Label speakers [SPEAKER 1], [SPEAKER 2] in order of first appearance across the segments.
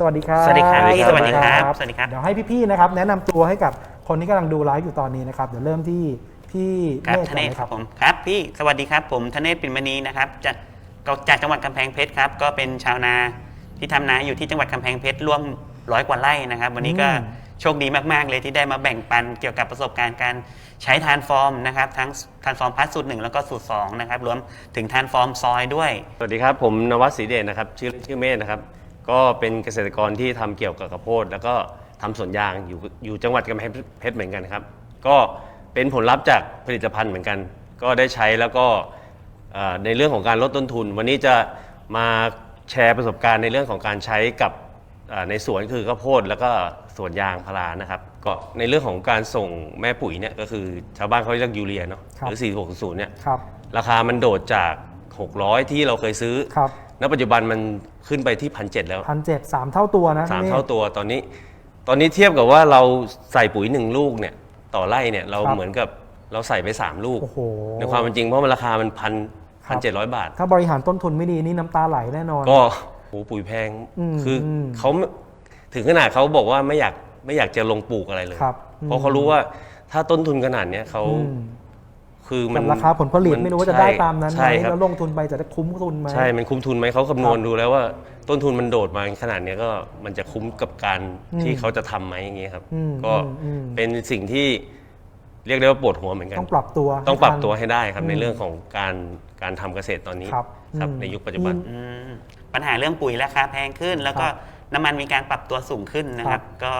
[SPEAKER 1] สวัสดีครับ
[SPEAKER 2] สวัสดีครับ
[SPEAKER 3] สวัสดีครับ
[SPEAKER 2] สวัสดีครับสวัสดีครับ
[SPEAKER 1] เดี๋ยวให้พี่ๆนะครับ แนะนำตัวให้กับคนที่กำลังดูไลฟ์อยู่ตอนนี้นะครับเดี๋ยวเริ่มที่พี่
[SPEAKER 2] ครับ
[SPEAKER 1] เมฆ
[SPEAKER 2] ธ
[SPEAKER 1] ก่อน
[SPEAKER 2] เนศ
[SPEAKER 1] เลย
[SPEAKER 2] ค
[SPEAKER 1] ค
[SPEAKER 2] รั
[SPEAKER 1] รั
[SPEAKER 2] บบผมครับพี่สวัสดีครับ ผมธเนศปิ่นมณีนะครับจากจากจังหวัดกำแพงเพชรครับ ก็เป็นชาวนาที่ทำนาอยู่ที่จังหวัดกำแพงเพชรร่วมร้อยกว่าไร่นะครับ วันนี้ก็
[SPEAKER 1] อืม
[SPEAKER 2] โชคดีมากๆเลยที่ได้มาแบ่งปันเกี่ยวกับประสบการณ์การใช้ทานฟอร์มนะครับทั้งทานฟอร์มพัสสูตรหนึ่งแล้วก็สูตรสองนะครับรวมถึงทานฟอร์มซอยด้วย
[SPEAKER 3] สวัสดีครับผมนวัดศรีเดชนะครับชื่อชื่อเมธนะครับ ก็เป็นเกษตรกรที่ทำเกี่ยวกับข้าวโพดแล้วก็ทำสวนยางอยู่อยู่จังหวัดกำแพงเพชรเหมือนกันครับ ก็เป็นผลลัพธ์จากผลิตภัณฑ์เหมือนกัน ก็ได้ใช้แล้วก็เอ่อในเรื่องของการลดต้นทุน วันนี้จะมาแชร์ประสบการณ์ในเรื่องของการใช้กับเอ่อในสวนคือข้าวโพดแล้วก็สวนยางพารานะครับ ก็ในเรื่องของการส่งแม่ปุ๋ยเนี่ยก็คือชาวบ้านเขาเรียกยูเรียเนาะหรือ 4600เนี่ย
[SPEAKER 1] ครับ
[SPEAKER 3] ราคามันโดดจาก 600 ที่เราเคยซื้อ
[SPEAKER 1] ครับ
[SPEAKER 3] ณปัจจุบันมันขึ้นไปที่พันเแล้ว
[SPEAKER 1] พันเจ็ดสามเท่าตัวนะ
[SPEAKER 3] สาม
[SPEAKER 1] พี่มฆ
[SPEAKER 3] เท่าตัวตอนนี้ ตอนนี้เทียบกับว่าเราใส่ปุ๋ยหนึ่งลูกเนี่ยต่อไร่เนี่ยเรา
[SPEAKER 1] ครับ
[SPEAKER 3] เหมือนกับเราใส่ไป3ลูก
[SPEAKER 1] โอ้โห
[SPEAKER 3] ในความเป็นจริงเพราะมันราคามันพัน
[SPEAKER 1] ครั
[SPEAKER 3] พัน
[SPEAKER 1] บ
[SPEAKER 3] เจ็ดร้อยบาท
[SPEAKER 1] ถ้าบริหารต้นทุนไม่ดีนี่น้ำตาไหลแน่นอน
[SPEAKER 3] ก็โหปุ๋ยแพง
[SPEAKER 1] อืม
[SPEAKER 3] คืออ
[SPEAKER 1] ม
[SPEAKER 3] เขาไม่ถึงขนาดเขาบอกว่าไม่อยากไม่อยากจะลงปลูกอะไรเลย
[SPEAKER 1] ครับ
[SPEAKER 3] เพราะเขารู้ว่าถ้าต้นทุนขนาดเนี้ยเขา
[SPEAKER 1] อืม
[SPEAKER 3] คือมั
[SPEAKER 1] กันบราคาผลผลิตไม่รู้ว่าจะได้ตามนั้นไหม
[SPEAKER 3] ใช่ครับ
[SPEAKER 1] แล้วลงทุนไปจะได้คุ้มทุนไหม
[SPEAKER 3] ใช่ มันคุ้มทุนไหมเขาคำนวณ
[SPEAKER 1] ครับ
[SPEAKER 3] ดูแล้วว่าต้นทุนมันโดดมาขนาดเนี้ยก็มันจะคุ้มกับการ
[SPEAKER 1] อืม
[SPEAKER 3] ที่เขาจะทำไหมอย่างเงี้ยครับ
[SPEAKER 1] อืม
[SPEAKER 3] ก็
[SPEAKER 1] อืมอืม
[SPEAKER 3] เป็นสิ่งที่เรียกได้ว่าปวดหัวเหมือนกัน
[SPEAKER 1] ต้องปรับตัว
[SPEAKER 3] ต้องปรับตัว
[SPEAKER 1] ทัน
[SPEAKER 3] ให้ได้ครับ
[SPEAKER 1] อืม
[SPEAKER 3] ในเรื่องของการการทำเกษตรตอนนี้
[SPEAKER 1] ครับ
[SPEAKER 3] ครับ
[SPEAKER 1] อืม
[SPEAKER 3] ในยุคปัจจุบัน
[SPEAKER 1] อืม
[SPEAKER 2] อืมปัญหาเรื่องปุ๋ยราคาแพงขึ้น แล้วก็
[SPEAKER 1] ครับ
[SPEAKER 2] น้ำมันมีการปรับตัวสูงขึ้นนะครับ ก็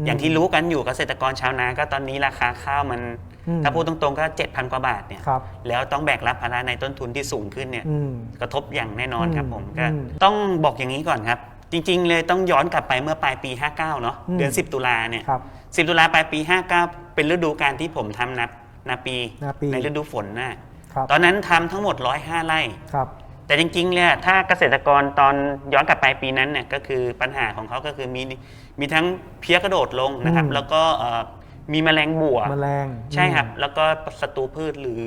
[SPEAKER 1] อืม
[SPEAKER 2] อย่างที่รู้กันอยู่เกษตรกรชาวนาก็ตอนนี้ราคาข้าวมัน
[SPEAKER 1] อืม
[SPEAKER 2] ถ้าพูดตรงๆก็7,000กว่าบาทเนี่ย
[SPEAKER 1] ครับ
[SPEAKER 2] แล้วต้องแบกรับภาระในต้นทุนที่สูงขึ้นเนี่ย
[SPEAKER 1] อืม
[SPEAKER 2] กระทบอย่างแน่นอนครับ
[SPEAKER 1] อืม
[SPEAKER 2] ผมก็
[SPEAKER 1] อืม
[SPEAKER 2] ต้องบอกอย่างนี้ก่อนครับ จริง ๆ เลยต้องย้อนกลับไปเมื่อปลายปี 59เนาะ
[SPEAKER 1] อืม
[SPEAKER 2] เดือน 10 ตุลาเนี่ย
[SPEAKER 1] ครับ
[SPEAKER 2] 10ตุลาปลายปี 59 เป็นฤดูการที่ผมทำนานาปี
[SPEAKER 1] นาปี
[SPEAKER 2] ในฤดูฝนน่ะ
[SPEAKER 1] ครับ
[SPEAKER 2] ตอนนั้นทำทั้งหมด 105ไร่
[SPEAKER 1] ครับ
[SPEAKER 2] แต่จริงๆเนี่ยถ้าเกษตรกรตอนย้อนกลับไปปีนั้นเนี่ยก็คือปัญหาของเขาก็คือมีมีทั้งเพี้ยกระโดดลงนะครับ
[SPEAKER 1] อืม
[SPEAKER 2] แล้วก็เอ่อมีแมลงบัว
[SPEAKER 1] แมลง
[SPEAKER 2] ใช่ครับ แล้วก็ศัตรูพืชหรือ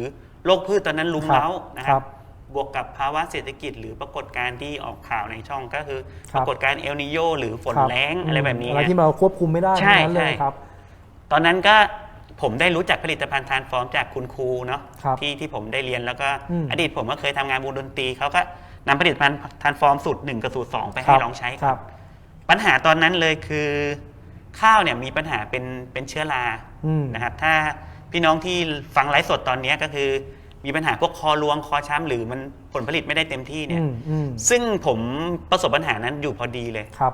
[SPEAKER 2] โรคพืชตอนนั้นลุม
[SPEAKER 1] ครับ
[SPEAKER 2] เล้านะค
[SPEAKER 1] ครั
[SPEAKER 2] รับบบวกกับภาวะเศรษฐกิจ หรือปรากฏการณ์ที่ออกข่าวในช่องก็คือ
[SPEAKER 1] ครับ
[SPEAKER 2] ปรากฏการณ์เอลนิโยหรือฝน
[SPEAKER 1] ครับ
[SPEAKER 2] แล้งอะไรแบบนี้
[SPEAKER 1] อะไร
[SPEAKER 2] ฮะ
[SPEAKER 1] ที่เราควบคุมไม่ได้
[SPEAKER 2] ใช่
[SPEAKER 1] ทั้งนั้นเลย
[SPEAKER 2] ใช่
[SPEAKER 1] ครับ
[SPEAKER 2] ตอนนั้นก็ ผมได้รู้จักผลิตภัณฑ์ทานฟอร์มจากคุณครูเนาะ
[SPEAKER 1] ครับ
[SPEAKER 2] ที่ที่ผมได้เรียนแล้วก็
[SPEAKER 1] อืม
[SPEAKER 2] อดีตผมก็เคยทำงานวงดนตรีเขาก็นำผลิตภัณฑ์ทานฟอร์มสูตรหนึ่งกับสูตรสองไปให้ลองใช้
[SPEAKER 1] ครับ
[SPEAKER 2] ปัญหาตอนนั้นเลยคือข้าวเนี่ยมีปัญหาเป็นเป็นเชื้อรา
[SPEAKER 1] อืม
[SPEAKER 2] นะครับถ้าพี่น้องที่ฟังไลฟ์สดตอนนี้ก็คือมีปัญหาพวกคอรวงคอช้ำหรือมันผลผลิตไม่ได้เต็มที่เนี่ย
[SPEAKER 1] อืมอืม
[SPEAKER 2] ซึ่งผมประสบปัญหานั้นอยู่พอดีเลย
[SPEAKER 1] ครับ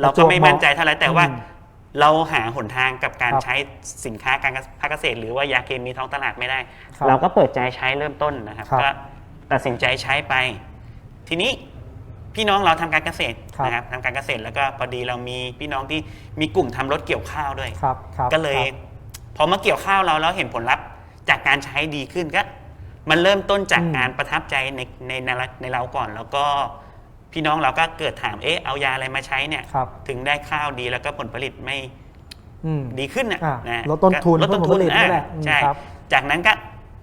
[SPEAKER 2] เราก็ไม่มั่นใจเท่าไหร่แต่ว่า
[SPEAKER 1] อืม
[SPEAKER 2] เราหาหนทางกับการ
[SPEAKER 1] ครับ
[SPEAKER 2] ใช้สินค้าการภาคเกษตร หรือว่ายาเคมีท้องตลาดไม่ได้
[SPEAKER 1] ครับ
[SPEAKER 2] เราก็เปิดใจใช้เริ่มต้นนะครับ
[SPEAKER 1] ครับ
[SPEAKER 2] ก็ตัดสินใจใช้ไป ทีนี้พี่น้องเราทำการเกษตร
[SPEAKER 1] ครับ
[SPEAKER 2] นะครับทำการเกษตรแล้วก็พอดีเรามีพี่น้องที่มีกลุ่มทำรถเกี่ยวข้าวด้วย
[SPEAKER 1] ครับครับ
[SPEAKER 2] ก็เลย
[SPEAKER 1] ครับ
[SPEAKER 2] พอมาเกี่ยวข้าวเราแล้วเห็นผลลัพธ์จากการใช้ดีขึ้นก็มันเริ่มต้นจาก
[SPEAKER 1] อืม
[SPEAKER 2] การประทับใจในในในในเราก่อน แล้วก็ พี่น้องเราก็เกิดถามเอ๊ะเอายาอะไรมาใช้เนี่ย
[SPEAKER 1] ครับ
[SPEAKER 2] ถึงได้ข้าวดีแล้วก็ผลผลิตไม่
[SPEAKER 1] อืม
[SPEAKER 2] ดีขึ้นน่ะ
[SPEAKER 1] อะ
[SPEAKER 2] นะ
[SPEAKER 1] ลดต้นทุน
[SPEAKER 2] ก็ลดต้นทุน
[SPEAKER 1] เพิ่มผลผลิตนี่
[SPEAKER 2] อะ
[SPEAKER 1] แหละอืม
[SPEAKER 2] ใช่
[SPEAKER 1] ครับ
[SPEAKER 2] จากนั้นก็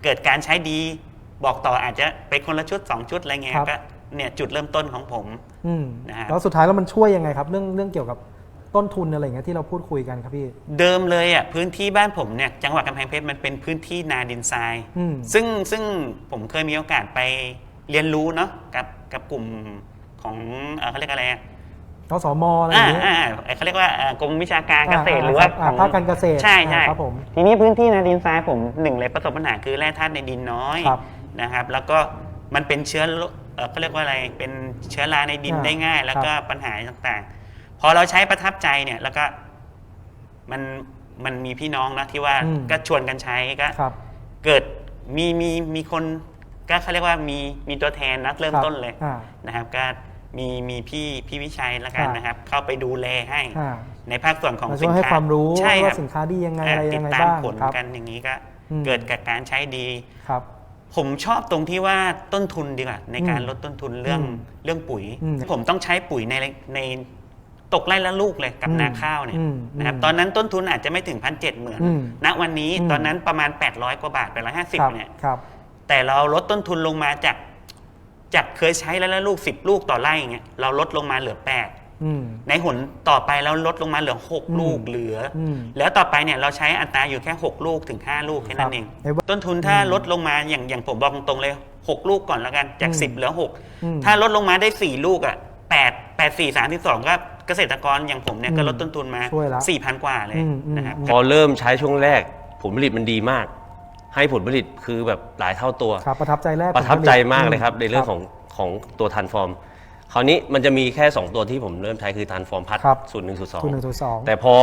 [SPEAKER 2] เกิดการใช้ดีบอกต่ออาจจะไปคนละชุดสองชุดอะไรเงี้ย
[SPEAKER 1] ครับ
[SPEAKER 2] ก็เนี่ยจุดเริ่มต้นของผม
[SPEAKER 1] อืม
[SPEAKER 2] นะฮะ
[SPEAKER 1] แล้วสุดท้ายแล้วมันช่วยยังไงครับ เรื่องเรื่องเกี่ยวกับต้นทุนอะไรอย่างเงี้ยที่เราพูดคุยกันครับพี่
[SPEAKER 2] เดิมเลยอะพื้นที่บ้านผมเนี่ยจังหวัดกำแพงเพชรมันเป็นพื้นที่นาดินทราย
[SPEAKER 1] อืม
[SPEAKER 2] ซึ่งซึ่งผมเคยมีโอกาสไปเรียนรู้เนาะกับกับกลุ่ม ของเอ่อเขาเรียกอะไรอะ
[SPEAKER 1] กสมอะไรอย่า
[SPEAKER 2] อ่าง
[SPEAKER 1] เงี้ย
[SPEAKER 2] อ่าอ่าเขาเรียกว่าเอ่อกรมวิชาการเกษตร
[SPEAKER 1] อ่า
[SPEAKER 2] หรือว่า
[SPEAKER 1] อ่า
[SPEAKER 2] ของ
[SPEAKER 1] ภาคการเกษตร
[SPEAKER 2] ใช่ใช่
[SPEAKER 1] อ่าครับผม
[SPEAKER 2] ทีนี้พื้นที่นาดินทรายผมหนึ่งเลยประสบปัญหาคือแร่ธาตุในดินน้อย
[SPEAKER 1] ครับ
[SPEAKER 2] นะครับ แล้วก็มันเป็นเชื้อโรเอ่อเขาเรียกว่าอะไรเป็นเชื้อราในดิน
[SPEAKER 1] อ่า
[SPEAKER 2] ได้ง่าย แล้ว
[SPEAKER 1] ครับ
[SPEAKER 2] ก็ปัญหาต่างๆ พอเราใช้ประทับใจเนี่ย แล้วก็มันมันมีพี่น้องนะที่ว่า
[SPEAKER 1] อืม
[SPEAKER 2] ก็ชวนกันใช้ก็
[SPEAKER 1] ครับ
[SPEAKER 2] เกิดมีมีมีคนก็เขาเรียกว่ามีมีตัวแทนนัดเริ่ม
[SPEAKER 1] ครับ
[SPEAKER 2] ต้นเลย
[SPEAKER 1] อ่า
[SPEAKER 2] นะครับก็ มีมีพี่พี่วิชัยละกัน
[SPEAKER 1] ครับ
[SPEAKER 2] นะครับ เข้าไปดูแลให้
[SPEAKER 1] อ่า
[SPEAKER 2] ในภาคส่วนของ
[SPEAKER 1] มา
[SPEAKER 2] สิ
[SPEAKER 1] ช่วนยให้
[SPEAKER 2] ค้า
[SPEAKER 1] ความรู้
[SPEAKER 2] ใช่ค
[SPEAKER 1] ว่า
[SPEAKER 2] รับ
[SPEAKER 1] สินค้าดียังไง
[SPEAKER 2] อ่า
[SPEAKER 1] อะไร
[SPEAKER 2] ติ
[SPEAKER 1] ยั
[SPEAKER 2] ด
[SPEAKER 1] งไง
[SPEAKER 2] ตาม
[SPEAKER 1] บ้าง
[SPEAKER 2] ผล
[SPEAKER 1] ครับ
[SPEAKER 2] กันอย่างนี้ก็
[SPEAKER 1] อืม
[SPEAKER 2] เกิดกับการใช้ดี
[SPEAKER 1] ครับ
[SPEAKER 2] ผมชอบตรงที่ว่าต้นทุนดีกว่าในการ
[SPEAKER 1] อืม
[SPEAKER 2] ลดต้นทุนเรื่อง
[SPEAKER 1] อืม
[SPEAKER 2] เรื่องปุ๋ย
[SPEAKER 1] อืม
[SPEAKER 2] ผมต้องใช้ปุ๋ยในในตกไร่ละลูกเลยกับ
[SPEAKER 1] อืม
[SPEAKER 2] นาข้าวเนี่ย
[SPEAKER 1] อืม
[SPEAKER 2] นะครับ
[SPEAKER 1] อืม
[SPEAKER 2] ตอนนั้นต้นทุนอาจจะไม่ถึงพันเจ็ดเหมือน
[SPEAKER 1] อืม
[SPEAKER 2] ณวันนี้
[SPEAKER 1] อืม
[SPEAKER 2] ตอนนั้นประมาณ 800 กว่าบาท850
[SPEAKER 1] ครับ
[SPEAKER 2] เนี่ย
[SPEAKER 1] ครับ
[SPEAKER 2] แต่เราลดต้นทุนลงมาจาก จากเคยใช้แล้วละลูก10ลูกต่อไร่อย่างเงี้ยเราลดลงมาเหลือ8
[SPEAKER 1] อืม
[SPEAKER 2] ในหนต่อไปเราลดลงมาเหลือ
[SPEAKER 1] อืม
[SPEAKER 2] 6ลูกเหลืออ
[SPEAKER 1] ม
[SPEAKER 2] แล้วต่อไปเนี่ยเราใช้อัตราอยู่แค่6ลูกถึง5ลูกแค่นั้นเอง
[SPEAKER 1] ในว่า
[SPEAKER 2] ต้นทุนถ้าลดลงมาอย่างอย่างผมบอกตรงๆเลย6ลูกก่อนแล้วกันจาก
[SPEAKER 1] อืม
[SPEAKER 2] 10เหลือ
[SPEAKER 1] อืม
[SPEAKER 2] 6ถ้าลดลงมาได้4ลูกอะ8 8 4 3 2ก็เกษตรกรอย่างผมเนี่ยก็
[SPEAKER 1] อืม
[SPEAKER 2] ลดต้นทุนมา
[SPEAKER 1] ช่วยละ
[SPEAKER 2] 4,000กว่าเลย
[SPEAKER 1] อืมอืม
[SPEAKER 2] นะครับ
[SPEAKER 3] พอเริ่มใช้ช่วงแรก ผลผลิตมันดีมาก ให้ผลผลิตคือแบบหลายเท่าตัว
[SPEAKER 1] ครับประทับใจแรก
[SPEAKER 3] ประทับใจมากเลยครับ
[SPEAKER 1] ม
[SPEAKER 3] ในเรื่องของของตัวทันฟอร์มคราวนี้มันจะมีแค่ 2 ตัวที่ผมเริ่มใช้คือทันฟอร์มพัด
[SPEAKER 1] ครับ
[SPEAKER 3] สูตรหนึ่งสูตรสอง
[SPEAKER 1] ทุนหนึ่งทุนสอง
[SPEAKER 3] แต่พอ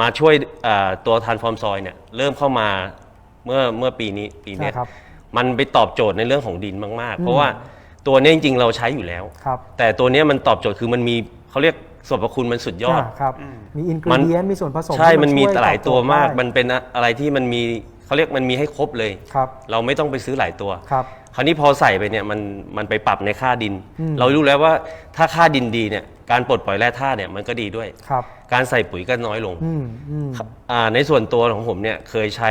[SPEAKER 3] มาช่วยเอ่อตัวทันฟอร์มซอยเนี่ยเริ่มเข้ามาเมื่อเมื่อปีนี้ปีเนี้ย
[SPEAKER 1] ใช่ครับ
[SPEAKER 3] มันไปตอบโจทย์ในเรื่องของดินมากๆ
[SPEAKER 1] อืม
[SPEAKER 3] เพราะว่าตัวเนี้ยจริงๆเราใช้อยู่แล้ว
[SPEAKER 1] ครับ
[SPEAKER 3] แต่ตัวเนี้ยมันตอบโจทย์คือมันมีเขาเรียกส่วนประคุณมันสุดยอดา
[SPEAKER 1] ครับมีอินก
[SPEAKER 3] มั
[SPEAKER 1] รี
[SPEAKER 3] น
[SPEAKER 1] เดียนมีส่วนผสม
[SPEAKER 3] ใช่
[SPEAKER 1] ที่
[SPEAKER 3] มันมี
[SPEAKER 1] ช่ว
[SPEAKER 3] หลายตัวมาก
[SPEAKER 1] ตอบโจทย์
[SPEAKER 3] มันเป็นอะไรที่มันมี เขาเรียกมันมีให้ครบเลย
[SPEAKER 1] ครับ
[SPEAKER 3] เราไม่ต้องไปซื้อหลายตัว
[SPEAKER 1] ครับ
[SPEAKER 3] คราวนี้พอใส่ไปเนี่ยมันมันไปปรับในค่าดิน
[SPEAKER 1] อืม
[SPEAKER 3] เรารู้แล้วว่าถ้าค่าดินดีเนี่ยการปลดปล่อยแร่ธาตุเนี่ยมันก็ดีด้วย
[SPEAKER 1] ครับ
[SPEAKER 3] การใส่ปุ๋ยก็น้อยลง
[SPEAKER 1] อืมอืม
[SPEAKER 3] อ่าในส่วนตัวของผมเนี่ยเคยใช้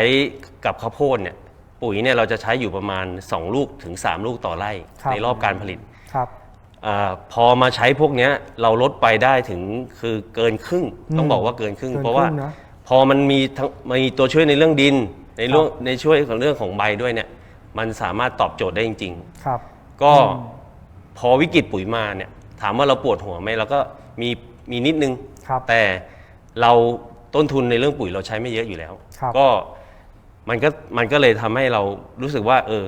[SPEAKER 3] กับข้าวโพดเนี่ยปุ๋ยเนี่ยเราจะใช้อยู่ประมาณ 2 ลูกถึง 3 ลูกต่อไร่
[SPEAKER 1] ครับ
[SPEAKER 3] ในรอบการผลิต
[SPEAKER 1] ครับ
[SPEAKER 3] อาพอมาใช้พวกเนี้ยเราลดไปได้ถึงคือเกินครึ่ง
[SPEAKER 1] อืม
[SPEAKER 3] ต้องบอกว่าเกินครึ่ง
[SPEAKER 1] เกิน
[SPEAKER 3] เพราะว่า
[SPEAKER 1] ครึ่งนะ
[SPEAKER 3] พอมันมีทั้งมีตัวช่วยในเรื่องดิน ในเรื่อง
[SPEAKER 1] ครับ
[SPEAKER 3] ในช่วยของเรื่องของใบด้วยเนี่ย มันสามารถตอบโจทย์ได้จริงๆ
[SPEAKER 1] ครับ
[SPEAKER 3] ก็
[SPEAKER 1] อืม
[SPEAKER 3] พอวิกฤตปุ๋ยมาเนี่ย ถามว่าเราปวดหัวไหมเราก็มีมีนิดนึง
[SPEAKER 1] ครับ
[SPEAKER 3] แต่เราต้นทุนในเรื่องปุ๋ยเราใช้ไม่เยอะอยู่แล้ว
[SPEAKER 1] ครับ
[SPEAKER 3] ก็มันก็มันก็เลยทำให้เรารู้สึกว่า เออ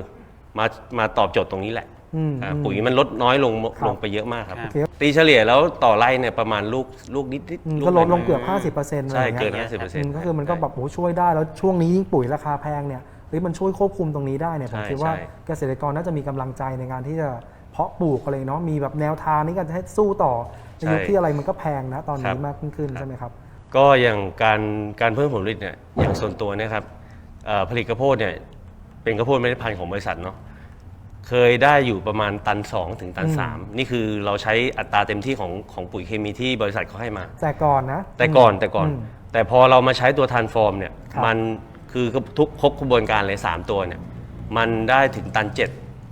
[SPEAKER 3] มามาตอบโจทย์ตรงนี้แหละ
[SPEAKER 1] อืม
[SPEAKER 3] อ่า
[SPEAKER 1] อืม
[SPEAKER 3] ปุ๋ยมันลดน้อยลง
[SPEAKER 1] ครับ
[SPEAKER 3] ลงไปเยอะมากครับ
[SPEAKER 2] ครับ
[SPEAKER 1] โอเค
[SPEAKER 3] ตีเฉลี่ยแล้วต่อไร่เนี่ยประมาณลูกลูกนิดนิด
[SPEAKER 1] อืม
[SPEAKER 3] ลู
[SPEAKER 1] ก็ลดลง
[SPEAKER 3] หน่อยๆ
[SPEAKER 1] เกือบ 50%อะไร
[SPEAKER 3] ใช่
[SPEAKER 1] อย่าง
[SPEAKER 3] เกิ
[SPEAKER 1] เงี้
[SPEAKER 3] น
[SPEAKER 1] ย
[SPEAKER 3] 50เปอร์เซ็น
[SPEAKER 1] อื
[SPEAKER 3] ต์
[SPEAKER 1] มก็คือมันก็แบบโอ้ช่วยได้แล้วช่วงนี้ยิ่งปุ๋ยราคาแพงเนี่ยเฮ้ยมันช่วยควบคุมตรงนี้ได้เนี่ยผม
[SPEAKER 3] ใช่
[SPEAKER 1] คิดว่า
[SPEAKER 3] ใช่
[SPEAKER 1] เกษตรกรน่าจะมีกำลังใจในการที่จะเพาะปลูกอะไรเนาะมีแบบแนวทางนี้กันจะให้สู้ต่อในยุคที่อะไรมันก็แพงนะตอนนี้มากขึ้นใช่ไหมครับ
[SPEAKER 3] ก็อย่างการการเพิ่มผลผลิตเนี่ยอย่างส่วนตัวเนี่ยครับเอ่อผลิตข้าวโพดเนี่ยเป็นข้าวโพดเมล็ดพันธุ์ของบริษัทเนาะ เคยได้อยู่ประมาณตัน 2 ถึงตัน
[SPEAKER 1] อืม
[SPEAKER 3] 3นี่คือเราใช้อัตราเต็มที่ของของปุ๋ยเคมีที่บริษัทเขาให้มา
[SPEAKER 1] แต่ก่อนนะ
[SPEAKER 3] แต่ก่อนแต่ก่อน
[SPEAKER 1] ม
[SPEAKER 3] แต่พอเรามาใช้ตัวทานฟอร์มเนี่ย
[SPEAKER 1] ครับ
[SPEAKER 3] มันคือทุกครบกระบวนการเลย 3 ตัวเนี่ยมันได้ถึงตัน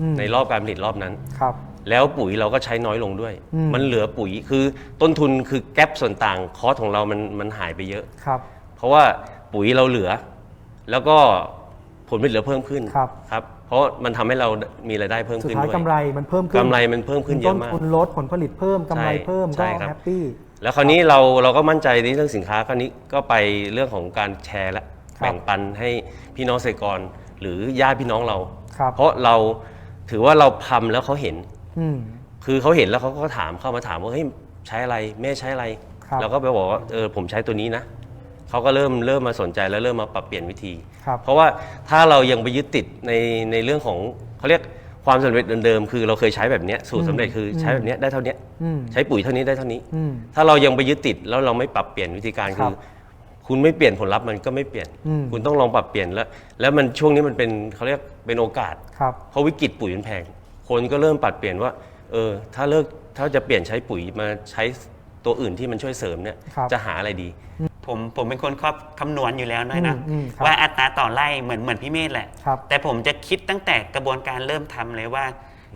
[SPEAKER 1] อืม
[SPEAKER 3] 7ในรอบการผลิตรอบนั้น
[SPEAKER 1] ครับ
[SPEAKER 3] แล้วปุ๋ยเราก็ใช้น้อยลงด้วย
[SPEAKER 1] อืม
[SPEAKER 3] มันเหลือปุ๋ยคือต้นทุนคือแก๊ปส่วนต่างคอสของเรามันมันหายไปเยอะ
[SPEAKER 1] ครับ
[SPEAKER 3] เพราะว่าปุ๋ยเราเหลือ แล้วก็ผลผลิตเราเพิ่มขึ้น
[SPEAKER 1] ครับ
[SPEAKER 3] ครับ เพราะมันทำให้เรามีรายได้เพิ่ม
[SPEAKER 1] สุด
[SPEAKER 3] ขึ้น
[SPEAKER 1] ท้าย
[SPEAKER 3] ด้วย
[SPEAKER 1] กำไรมันเพิ่มขึ้น
[SPEAKER 3] กำไรมันเพิ่มขึ้นเย
[SPEAKER 1] ต้
[SPEAKER 3] อะ
[SPEAKER 1] น
[SPEAKER 3] มาก
[SPEAKER 1] ทุนลดผลผลิตเพิ่มกำไรเพิ่ม
[SPEAKER 3] ใช่
[SPEAKER 1] ก็
[SPEAKER 3] ครับ
[SPEAKER 1] แฮปปี้
[SPEAKER 3] แล้วคราวนี้เราเราก็มั่นใจในเรื่องสินค้าคราวนี้ก็ไปเรื่องของการแชร์และ
[SPEAKER 1] ครับ
[SPEAKER 3] แบ่งปันให้พี่น้องเกษตรกร หรือญาติพี่น้องเรา
[SPEAKER 1] ครับ
[SPEAKER 3] เพราะเราถือว่าเราทำแล้วเขาเห็น
[SPEAKER 1] อืม
[SPEAKER 3] คือเขาเห็นแล้วเขาก็ถามเข้ามาถามว่าเฮ้ยใช้อะไรแม่ใช้อะไร
[SPEAKER 1] ครับ
[SPEAKER 3] เราก็ไปบอกว่าเออผมใช้ตัวนี้นะ เขาก็เริ่มเริ่มมาสนใจแล้วเริ่มมาปรับเปลี่ยนวิธี
[SPEAKER 1] ครับ
[SPEAKER 3] เพราะว่าถ้าเรายังไปยึดติดในในเรื่องของเขาเรียกความสำเร็จเดิมๆคือเราเคยใช้แบบเนี้ยสูตรสำเร็จคือใช้แบบเนี้ยได้เท่าเนี้ย
[SPEAKER 1] อืม
[SPEAKER 3] ใช้ปุ๋ยเท่านี้ได้เท่านี้
[SPEAKER 1] อืม
[SPEAKER 3] ถ้าเรายังไปยึดติดแล้วเราไม่ปรับเปลี่ยนวิธีการ
[SPEAKER 1] ครั
[SPEAKER 3] คื
[SPEAKER 1] บ
[SPEAKER 3] อ คุณไม่เปลี่ยนผลลัพธ์มันก็ไม่เปลี่ยน
[SPEAKER 1] อืม
[SPEAKER 3] คุณต้องลองปรับเปลี่ยนแล้ว แล้วมันช่วงนี้มันเป็นเขาเรียกเป็นโอกาส
[SPEAKER 1] ครับ
[SPEAKER 3] เพราะวิกฤตปุ๋ยมันแพง คนก็เริ่มปรับเปลี่ยนว่าเออถ้าเลิกถ้าจะเปลี่ยนใช้ปุ๋ยมาใช้ตัวอื่นที่มันช่วยเสริมเนี่ย
[SPEAKER 1] ครับ
[SPEAKER 3] จะหาอะไรดี
[SPEAKER 2] ผมผมเป็นคนครอบคำนวณอยู่แล้วด้วยนะ
[SPEAKER 1] อืมอืมครับ
[SPEAKER 2] ว่าอัตราต่อไร่เหมือนเหมือนพี่เมธแหละ
[SPEAKER 1] ครับ
[SPEAKER 2] แต่ผมจะคิดตั้งแต่กระบวนการเริ่มทำเลยว่า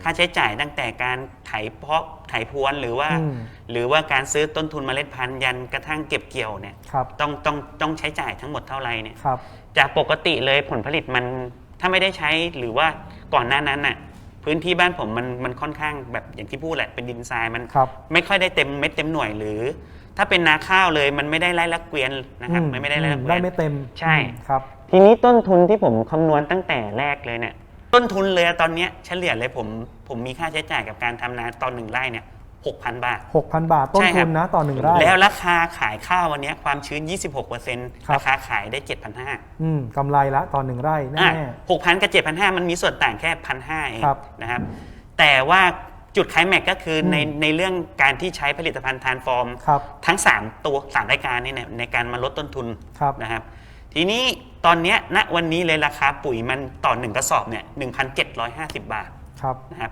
[SPEAKER 2] ค่าใช้จ่ายตั้งแต่การไถเพาะไถพรวนหรือว่า
[SPEAKER 1] อืม
[SPEAKER 2] หรือว่าการซื้อต้นทุนเมล็ดพันธุ์ยันกระทั่งเก็บเกี่ยวเนี่ย
[SPEAKER 1] ครับ
[SPEAKER 2] ต้องต้องต้องใช้จ่ายทั้งหมดเท่าไหร่เนี่ย
[SPEAKER 1] ครับ
[SPEAKER 2] จากปกติเลยผลผลิตมันถ้าไม่ได้ใช้หรือว่าก่อนหน้านั้นน่ะพื้นที่บ้านผมมันมันค่อนข้างแบบอย่างที่พูดแหละเป็นดินทรายมัน
[SPEAKER 1] ครับ
[SPEAKER 2] ไม่ค่อยได้เต็มเม็ดเต็มหน่วยหรือ ถ้าเป็นนาข้าวเลยมันไม่ได้ไร่ละเกวียนนะครับ
[SPEAKER 1] อื
[SPEAKER 2] มันไม่ได้ไร่ละเกวี
[SPEAKER 1] ได้
[SPEAKER 2] ยน
[SPEAKER 1] ไม่เต็ม
[SPEAKER 2] ใช่
[SPEAKER 1] ครับ
[SPEAKER 2] ทีนี้ต้นทุนที่ผมคำนวณตั้งแต่แรกเลยเนี่ย ต้นทุนเลยตอนเนี้ยเฉลี่ยเลยผมผมมีค่าใช้จ่ายกับการทำนาตอนหนึ่งไร่เนี่ยหกพันบาท
[SPEAKER 1] 6,000 บาทต้น
[SPEAKER 2] ใช่ค
[SPEAKER 1] ทุ
[SPEAKER 2] รับ
[SPEAKER 1] นนะต่อหนึ่งไร่
[SPEAKER 2] แล้วราคาขายข้าววันเนี้ยความชื้น 26%
[SPEAKER 1] ครับ
[SPEAKER 2] ราคาขายได้ 7,500
[SPEAKER 1] อืมกำไรละต่อหนึ่งไร่แน่
[SPEAKER 2] หกพันกับเจ็ดพันห้ามันมีส่วนต่างแค่พันห้าเอง
[SPEAKER 1] ครับ
[SPEAKER 2] นะครับ แต่ว่า จุดไคลแม็กซ์ก็คืออ
[SPEAKER 1] ม
[SPEAKER 2] ในในเรื่องการที่ใช้ผลิตภัณฑ์ทานฟอร์ม
[SPEAKER 1] ครับ
[SPEAKER 2] ทั้ง 3 ตัวสามรายการนี่เนี่ยในการมาลดต้นทุน
[SPEAKER 1] ครับ
[SPEAKER 2] นะครับ ทีนี้ตอนเนี้ยณวันนี้เลยราคาปุ๋ยมันต่อหนึ่งกระสอบเนี่ยหนึ่งพันเจ็ดร้อยห้าสิบบาท
[SPEAKER 1] ครับ
[SPEAKER 2] นะครับ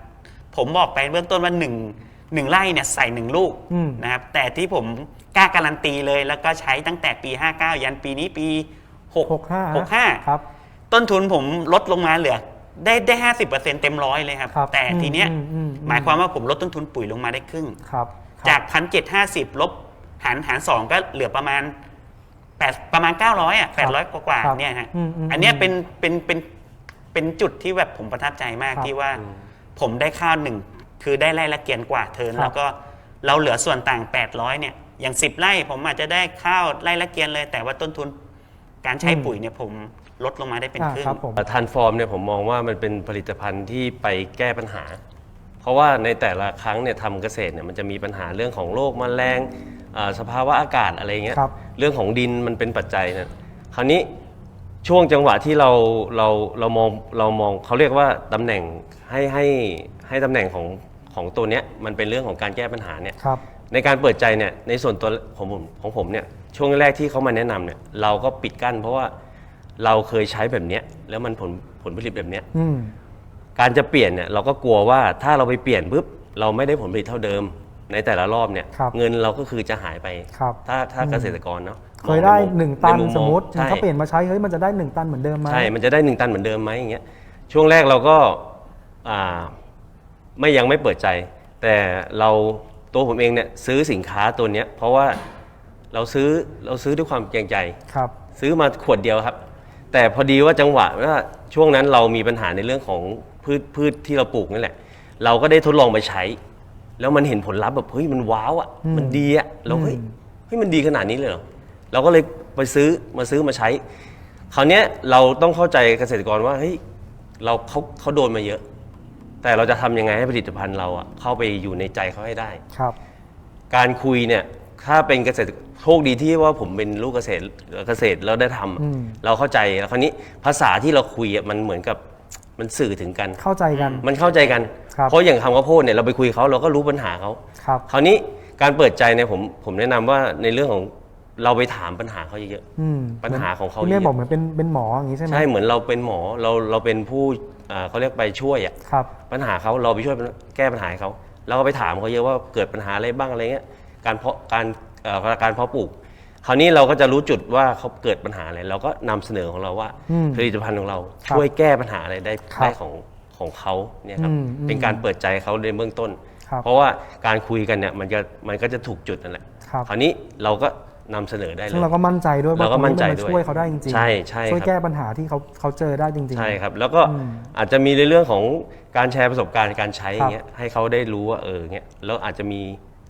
[SPEAKER 2] ผมบอกไปเบื้องต้นว่าหนึ่งหนึ่งไร่เนี่ยใส่หนึ่งลูก
[SPEAKER 1] อืม
[SPEAKER 2] นะครับ แต่ที่ผมกล้าการันตีเลยแล้วก็ใช้ตั้งแต่ปี 59 ยันปีนี้ปี6
[SPEAKER 1] 65
[SPEAKER 2] 65
[SPEAKER 1] ครับ
[SPEAKER 2] ต้นทุนผมลดลงมาเหลือ ได้ได้ห้าสิบเปอร์เซ็นเต็มร้อยเลยครับ
[SPEAKER 1] ครับ
[SPEAKER 2] แต่ทีเนี้ย
[SPEAKER 1] อืมอืมอืม
[SPEAKER 2] หมายความว่าผมลดต้นทุนปุ๋ยลงมาได้ครึ่ง
[SPEAKER 1] ครับ
[SPEAKER 2] จากพันเจ็ดห้าสิบลบหารหารสองก็เหลือประมาณแปดประมาณเก้าร้อยอะแปดร้อยกว่า
[SPEAKER 1] ครับ
[SPEAKER 2] ๆเนี่ยฮะ
[SPEAKER 1] อืมอืม
[SPEAKER 2] อันเนี้ยเป็นเป็นเป็นเป็นจุดที่แบบผมประทับใจมาก
[SPEAKER 1] ครับ
[SPEAKER 2] ที่ว่า ผมได้ข้าวหนึ่งคือได้ไร่ละเกียนกว่าเทิน
[SPEAKER 1] ครับ
[SPEAKER 2] แล้วก็เราเหลือส่วนต่าง 800เนี่ยอย่าง 10 ไร่ผมอาจจะได้ข้าวไร่ละเกียนเลย แต่ว่าต้นทุนการใช้
[SPEAKER 1] อืม
[SPEAKER 2] ปุ๋ยเนี่ยผม ลดลงมาได้เป็น
[SPEAKER 1] อ่า
[SPEAKER 2] ครึ่ง
[SPEAKER 1] ครับผม
[SPEAKER 3] ทันฟอร์มเนี่ยผมมองว่ามันเป็นผลิตภัณฑ์ที่ไปแก้ปัญหา เพราะว่าในแต่ละครั้งเนี่ยทำเกษตรเนี่ยมันจะมีปัญหาเรื่องของโรคแมลงอ่าสภาวะอากาศอะไรเงี้ย
[SPEAKER 1] ครับ
[SPEAKER 3] เรื่องของดินมันเป็นปัจจัยนะคราวนี้ช่วงจังหวะที่เราเราเรามองเรามองเขาเรียกว่าตำแหน่งให้ให้ให้ตำแหน่งของของตัวเนี้ยมันเป็นเรื่องของการแก้ปัญหาเนี่ย
[SPEAKER 1] ครับ
[SPEAKER 3] ในการเปิดใจเนี่ยในส่วนตัวของผมของผมเนี่ยช่วงแรกที่เขามาแนะนำเนี่ยเราก็ปิดกั้นเพราะว่า เราเคยใช้แบบเนี้ยแล้วมันผลผลผลิตแบบเนี้ย
[SPEAKER 1] อืม
[SPEAKER 3] การจะเปลี่ยนเนี่ยเราก็กลัวว่าถ้าเราไปเปลี่ยนปุ๊บเราไม่ได้ผลผลิตเท่าเดิม ในแต่ละรอบเนี่ย
[SPEAKER 1] ครับ
[SPEAKER 3] เงินเราก็คือจะหายไป
[SPEAKER 1] ครับ
[SPEAKER 3] ถ้าถ้า
[SPEAKER 1] อืม
[SPEAKER 3] เกษตรกรเนาะ
[SPEAKER 1] เคยได้
[SPEAKER 3] มอให
[SPEAKER 1] นึ่งตัน
[SPEAKER 3] ใส
[SPEAKER 1] มมติ
[SPEAKER 3] ใช่
[SPEAKER 1] เขาเปลี่ยนมาใช้เฮ้ยมันจะได้หนึ่งตันเหมือนเดิมไหม
[SPEAKER 3] ใช่ มันจะได้หนึ่งตันเหมือนเดิมไหมอย่างเงี้ย ช่วงแรกเราก็อ่าไม่ยังไม่เปิดใจ แต่เราตัวผมเองเนี่ยซื้อสินค้าตัวเนี้ยเพราะว่าเราซื้อเราซื้อด้วยความเกรงใจ
[SPEAKER 1] ครับ
[SPEAKER 3] ซื้อมาขวดเดียวครับ แต่พอดีว่าจังหวะว่าช่วงนั้นเรามีปัญหาในเรื่องของพืชพืชที่เราปลูกนั่นแหละ เราก็ได้ทดลองไปใช้ แล้วมันเห็นผลลัพธ์แบบเฮ้ยมันว้าวอะ
[SPEAKER 1] อืม
[SPEAKER 3] มันดีอะเราเฮ้ย
[SPEAKER 1] อืม
[SPEAKER 3] เฮ้ยมันดีขนาดนี้เลยเหรอเราก็เลยไปซื้อมาซื้อมาใช้ คราวเนี้ยเราต้องเข้าใจเกษตรกรว่าเฮ้ยเราเขาเขาโดนมาเยอะ แต่เราจะทำยังไงให้ผลิตภัณฑ์เราอะเข้าไปอยู่ในใจเขาให้ได้
[SPEAKER 1] ครับ
[SPEAKER 3] การคุยเนี่ย ถ้าเป็นเกษตรโชคดีที่ว่าผมเป็นลูกเกษตรเกษตรแล้วได้ทำอะ
[SPEAKER 1] อืม
[SPEAKER 3] เราเข้าใจแล้วคราวนี้ภาษาที่เราคุยอะมันเหมือนกับมันสื่อถึงกัน
[SPEAKER 1] เข้าใจกัน
[SPEAKER 3] มันเข้าใจกัน
[SPEAKER 1] ครับ
[SPEAKER 3] เพราะอย่างคำข้าวโพดเนี่ยเราไปคุยเขาเราก็รู้ปัญหาเขา
[SPEAKER 1] ครับ
[SPEAKER 3] คราวนี้การเปิดใจเนี่ยผมผมแนะนำว่าในเรื่องของเราไปถามปัญหาเขาเยอะ
[SPEAKER 1] อืม
[SPEAKER 3] ปัญหาของเขา
[SPEAKER 1] ที่แม่
[SPEAKER 3] เยอะ
[SPEAKER 1] บอกเหมือนเป็นเป็นหมออย่างนี้ใช่ไหม
[SPEAKER 3] ๆใช่เหมือนเราเป็นหมอเราเราเป็นผู้อ่าเขาเรียกไปช่วยอะ
[SPEAKER 1] ครับ
[SPEAKER 3] ปัญหาเขาเราไปช่วยแก้ปัญหาให้เขาเราก็ไปถามเขาเยอะว่าเกิดปัญหาอะไรบ้างอะไรเงี้ย การเพาะการเอ่อการเพาะปลูก คราวนี้เราก็จะรู้จุดว่าเขาเกิดปัญหาอะไรเราก็นำเสนอของเราว่า
[SPEAKER 1] อืม
[SPEAKER 3] ผลิตภัณฑ์ของเรา
[SPEAKER 1] ครับ
[SPEAKER 3] ช่วยแก้ปัญหาอะไรได้
[SPEAKER 1] ครับ
[SPEAKER 3] ได้ของของเขาเนี่ยครับ
[SPEAKER 1] อืมอืม
[SPEAKER 3] เป็นการเปิดใจเขาในเบื้องต้น
[SPEAKER 1] ครับ
[SPEAKER 3] เพราะว่าการคุยกันเนี่ยมันจะมันก็จะถูกจุดนั่นแหละ
[SPEAKER 1] ครับ
[SPEAKER 3] คราวนี้เราก็นำเสนอได้เล
[SPEAKER 1] ซึ่ง
[SPEAKER 3] ย
[SPEAKER 1] เราก็มั่นใจด้วยว่า
[SPEAKER 3] เราก็มั่นใจ
[SPEAKER 1] ตรง
[SPEAKER 3] ด้วย
[SPEAKER 1] ช่วยเขาได้จริงๆ
[SPEAKER 3] ใช่ใช่
[SPEAKER 1] ช่วย
[SPEAKER 3] ครับ
[SPEAKER 1] แก้ปัญหาที่เขาเขาเจอได้จริงๆ
[SPEAKER 3] ใช่ครับ แล้วก็
[SPEAKER 1] อืม
[SPEAKER 3] อาจจะมีในเรื่องของการแชร์ประสบการณ์การใช้
[SPEAKER 1] ครับ
[SPEAKER 3] เงี้ยให้เขาได้รู้ว่าเออเงี้ยแล้วอาจจะมี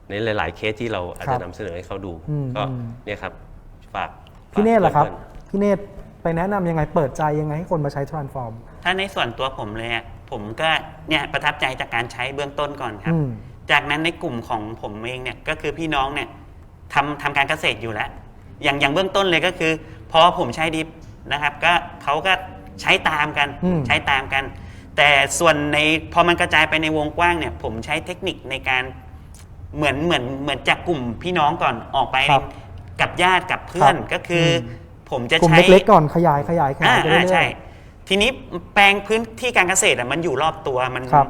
[SPEAKER 3] ในหลาย ๆ เคสที่เราอาจ
[SPEAKER 1] ครั
[SPEAKER 3] จะ
[SPEAKER 1] บ
[SPEAKER 3] นำเสนอให้เขาดู
[SPEAKER 1] อืม
[SPEAKER 3] ก็
[SPEAKER 1] อืม
[SPEAKER 3] เนี่ยครับฝาก
[SPEAKER 1] พี่เนตรล่ะครับ
[SPEAKER 3] ฝากเพื่อน
[SPEAKER 1] พี่เนตรไปแนะนำยังไงเปิดใจยังไงให้คนมาใช้ transform
[SPEAKER 2] ถ้าในส่วนตัวผมเลยอะผมก็เนี่ยประทับใจจากการใช้เบื้องต้นก่อนครับ
[SPEAKER 1] อืม
[SPEAKER 2] จากนั้นในกลุ่มของผมเองเนี่ยก็คือพี่น้องเนี่ยทำทำการเกษตรอยู่แล้ว อย่างอย่างเบื้องต้นเลยก็คือ พอผมใช้ดิฟนะครับก็เขาก็ใช้ตามกัน
[SPEAKER 1] อืม
[SPEAKER 2] ใช้ตามกัน แต่ส่วนในพอมันกระจายไปในวงกว้างเนี่ยผมใช้เทคนิคในการ เหมือนเหมือนเหมือนจากกลุ่มพี่น้องก่อนออกไป
[SPEAKER 1] ครับ
[SPEAKER 2] กับญาติกับเพื่อน
[SPEAKER 1] ครับ
[SPEAKER 2] ก็คืออ
[SPEAKER 1] ม
[SPEAKER 2] ผมจะ
[SPEAKER 1] กลุ่ม
[SPEAKER 2] ใช้
[SPEAKER 1] เล็กๆก่อนขยายขยายขยาย
[SPEAKER 2] อ่า
[SPEAKER 1] ไปเรื่
[SPEAKER 2] อ่า
[SPEAKER 1] อย
[SPEAKER 2] ใช่ ทีนี้แปลงพื้นที่การเกษตรอะมันอยู่รอบตัวมัน
[SPEAKER 1] ครับ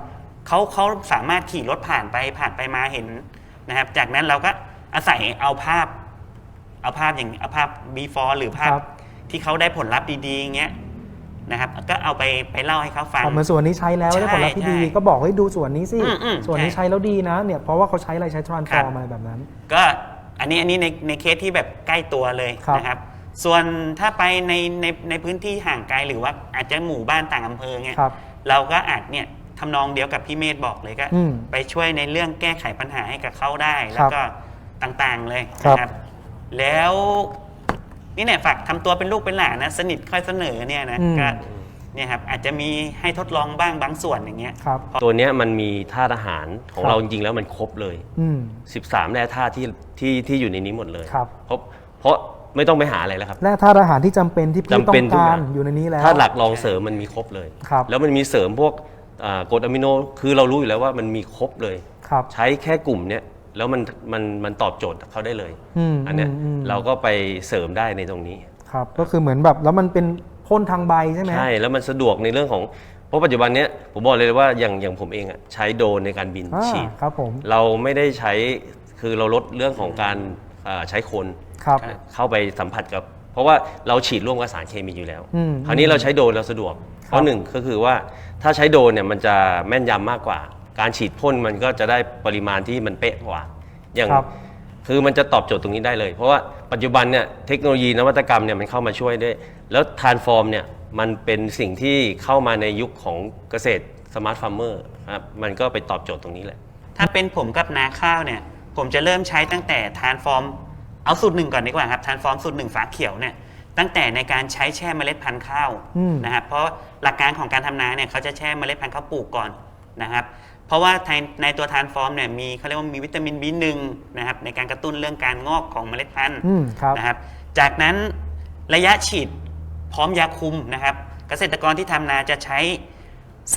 [SPEAKER 2] เขาเขาสามารถขี่รถผ่านไปผ่านไปมาเห็นนะครับ จากนั้นเราก็อาศัยเอาภาพ เอาภาพอย่างเอาภาพ before หรือภาพ
[SPEAKER 1] ครับ
[SPEAKER 2] ที่เขาได้ผลลัพธ์ดีๆอย่างเงี้ย นะครับก็เอาไปไปเล่าให้เขาฟัง
[SPEAKER 1] ๆออกมาส่วนนี้ใช้แล้ว
[SPEAKER 2] ใช่
[SPEAKER 1] ได้ผลลัพธ์ที่ดี
[SPEAKER 2] ใช่
[SPEAKER 1] ก็บอกให้ดูส่วนนี้สิ
[SPEAKER 2] อืมอืม
[SPEAKER 1] ส่วนนี้
[SPEAKER 2] ใช่
[SPEAKER 1] ใช้แล้วดีนะเนี่ยเพราะว่าเขาใช้อะไรใช้
[SPEAKER 2] ครั
[SPEAKER 1] transform
[SPEAKER 2] บ
[SPEAKER 1] อะไรแบบนั้น
[SPEAKER 2] ก็อันนี้อันนี้ในในเคสที่แบบใกล้ตัวเลย
[SPEAKER 1] ครับ
[SPEAKER 2] นะครับ ส่วนถ้าไปในในในพื้นที่ห่างไกลหรือว่าอาจจะหมู่บ้านต่างอำเภอเงี้ย
[SPEAKER 1] ครับ
[SPEAKER 2] เราก็อาจเนี่ยทำนองเดียวกับพี่เมธบอกเลยก็
[SPEAKER 1] อืม
[SPEAKER 2] ไปช่วยในเรื่องแก้ไขปัญหาให้กับเขาได้
[SPEAKER 1] ครับ
[SPEAKER 2] แล้วก็ต่างๆเลย
[SPEAKER 1] ครับ
[SPEAKER 2] นะครับ แล้ว นี่เนี่ยฝากทำตัวเป็นลูกเป็นหลานนะสนิทค่อยเสนอเนี่ยนะ
[SPEAKER 1] อืม
[SPEAKER 2] ก็เนี่ยครับอาจจะมีให้ทดลองบ้างบางส่วนอย่างเงี้ย
[SPEAKER 1] ครับ
[SPEAKER 3] ตัวเนี้ยมันมีธาตุอาหารของ
[SPEAKER 1] ครับ
[SPEAKER 3] เราจริงๆแล้วมันครบเลย
[SPEAKER 1] อืม
[SPEAKER 3] 13 แร่ธาตุที่ที่ที่อยู่ในนี้หมดเลย
[SPEAKER 1] ครับ
[SPEAKER 3] เพราะเพราะไม่ต้องไปหาอะไรแล้วครับ
[SPEAKER 1] และธาตุอาหารที่จำเป็นที่พืช
[SPEAKER 3] จำ
[SPEAKER 1] ต้อ
[SPEAKER 3] เป็น
[SPEAKER 1] ง
[SPEAKER 3] ทุก
[SPEAKER 1] กา
[SPEAKER 3] อ
[SPEAKER 1] ร
[SPEAKER 3] ย่าง
[SPEAKER 1] อยู่ในนี้แล้ว
[SPEAKER 3] ถ้าหลักรองเสริมมันมีครบเลย
[SPEAKER 1] ครับ
[SPEAKER 3] แล้วมันมีเสริมพวกอ่ากรดอะมิโนคือเรารู้อยู่แล้วว่ามันมีครบเลย
[SPEAKER 1] ครับ
[SPEAKER 3] ใช้แค่กลุ่มเนี้ย แล้วมันมันมันตอบโจทย์เขาได้เลย
[SPEAKER 1] อืม
[SPEAKER 3] อันเนี้ย
[SPEAKER 1] อืมอืม
[SPEAKER 3] เราก็ไปเสริมได้ในตรงนี้
[SPEAKER 1] ครับ ก็คือเหมือนแบบแล้วมันเป็นพ่นทางใบใช่ไหม
[SPEAKER 3] ใช่แล้วมันสะดวกในเรื่องของเพราะปัจจุบันเนี้ยผมบอกเลยว่าอย่างอย่างผมเองอะใช้โดรนในการบิน
[SPEAKER 1] อ่า
[SPEAKER 3] ฉีด
[SPEAKER 1] ครับผม
[SPEAKER 3] เราไม่ได้ใช้คือเราลดเรื่องของการอ่าใช้คน
[SPEAKER 1] ครับ
[SPEAKER 3] เข้าไปสัมผัสกับ เพราะว่าเราฉีดร่วมกับสารเคมีอยู่แล้ว
[SPEAKER 1] อืม
[SPEAKER 3] คราวนี้เราใช้โดรนเราสะดวกเพราะหนึ่งก็คือว่าถ้าใช้โดรนเนี่ยมันจะแม่นยำมากกว่า การฉีดพ่นมันก็จะได้ปริมาณที่มันเป๊ะกว่า อย่าง
[SPEAKER 1] ครับ
[SPEAKER 3] คือมันจะตอบโจทย์ตรงนี้ได้เลย เพราะว่าปัจจุบันเนี่ยเทคโนโลยีนวัตกรรมเนี่ยมันเข้ามาช่วยด้วย แล้วทานฟอร์มเนี่ยมันเป็นสิ่งที่เข้ามาในยุคของเกษตรสมาร์ทฟาร์มเมอร์ครับมันก็ไปตอบโจทย์ตรงนี้แหละ
[SPEAKER 2] ถ้าเป็นผมกับนาข้าวเนี่ย ผมจะเริ่มใช้ตั้งแต่ทานฟอร์ม เอาสูตรหนึ่งก่อนดีกว่าครับทานฟอร์มสูตรหนึ่งฝาเขียวเนี่ยตั้งแต่ในการใช้แช่เมล็ดพันธุ์ข้าว
[SPEAKER 1] อืม
[SPEAKER 2] นะครับเพราะหลักการของการทำนาเนี่ยเขาจะแช่เมล็ดพันธุ์ข้าวปลูกก่อนนะครับเพ ราะว่าในในตัวทานฟอร์มเนี่ยมีเขาเรียกว่ามีวิตามิน B1 นะครับในการกระตุ้นเรื่องการงอกของเมล็ดพันธุ์
[SPEAKER 1] อืมครับ
[SPEAKER 2] นะครับ จากนั้นระยะฉีดพร้อมยาคุมนะครับ เกษตรกรที่ทำนาจะใช้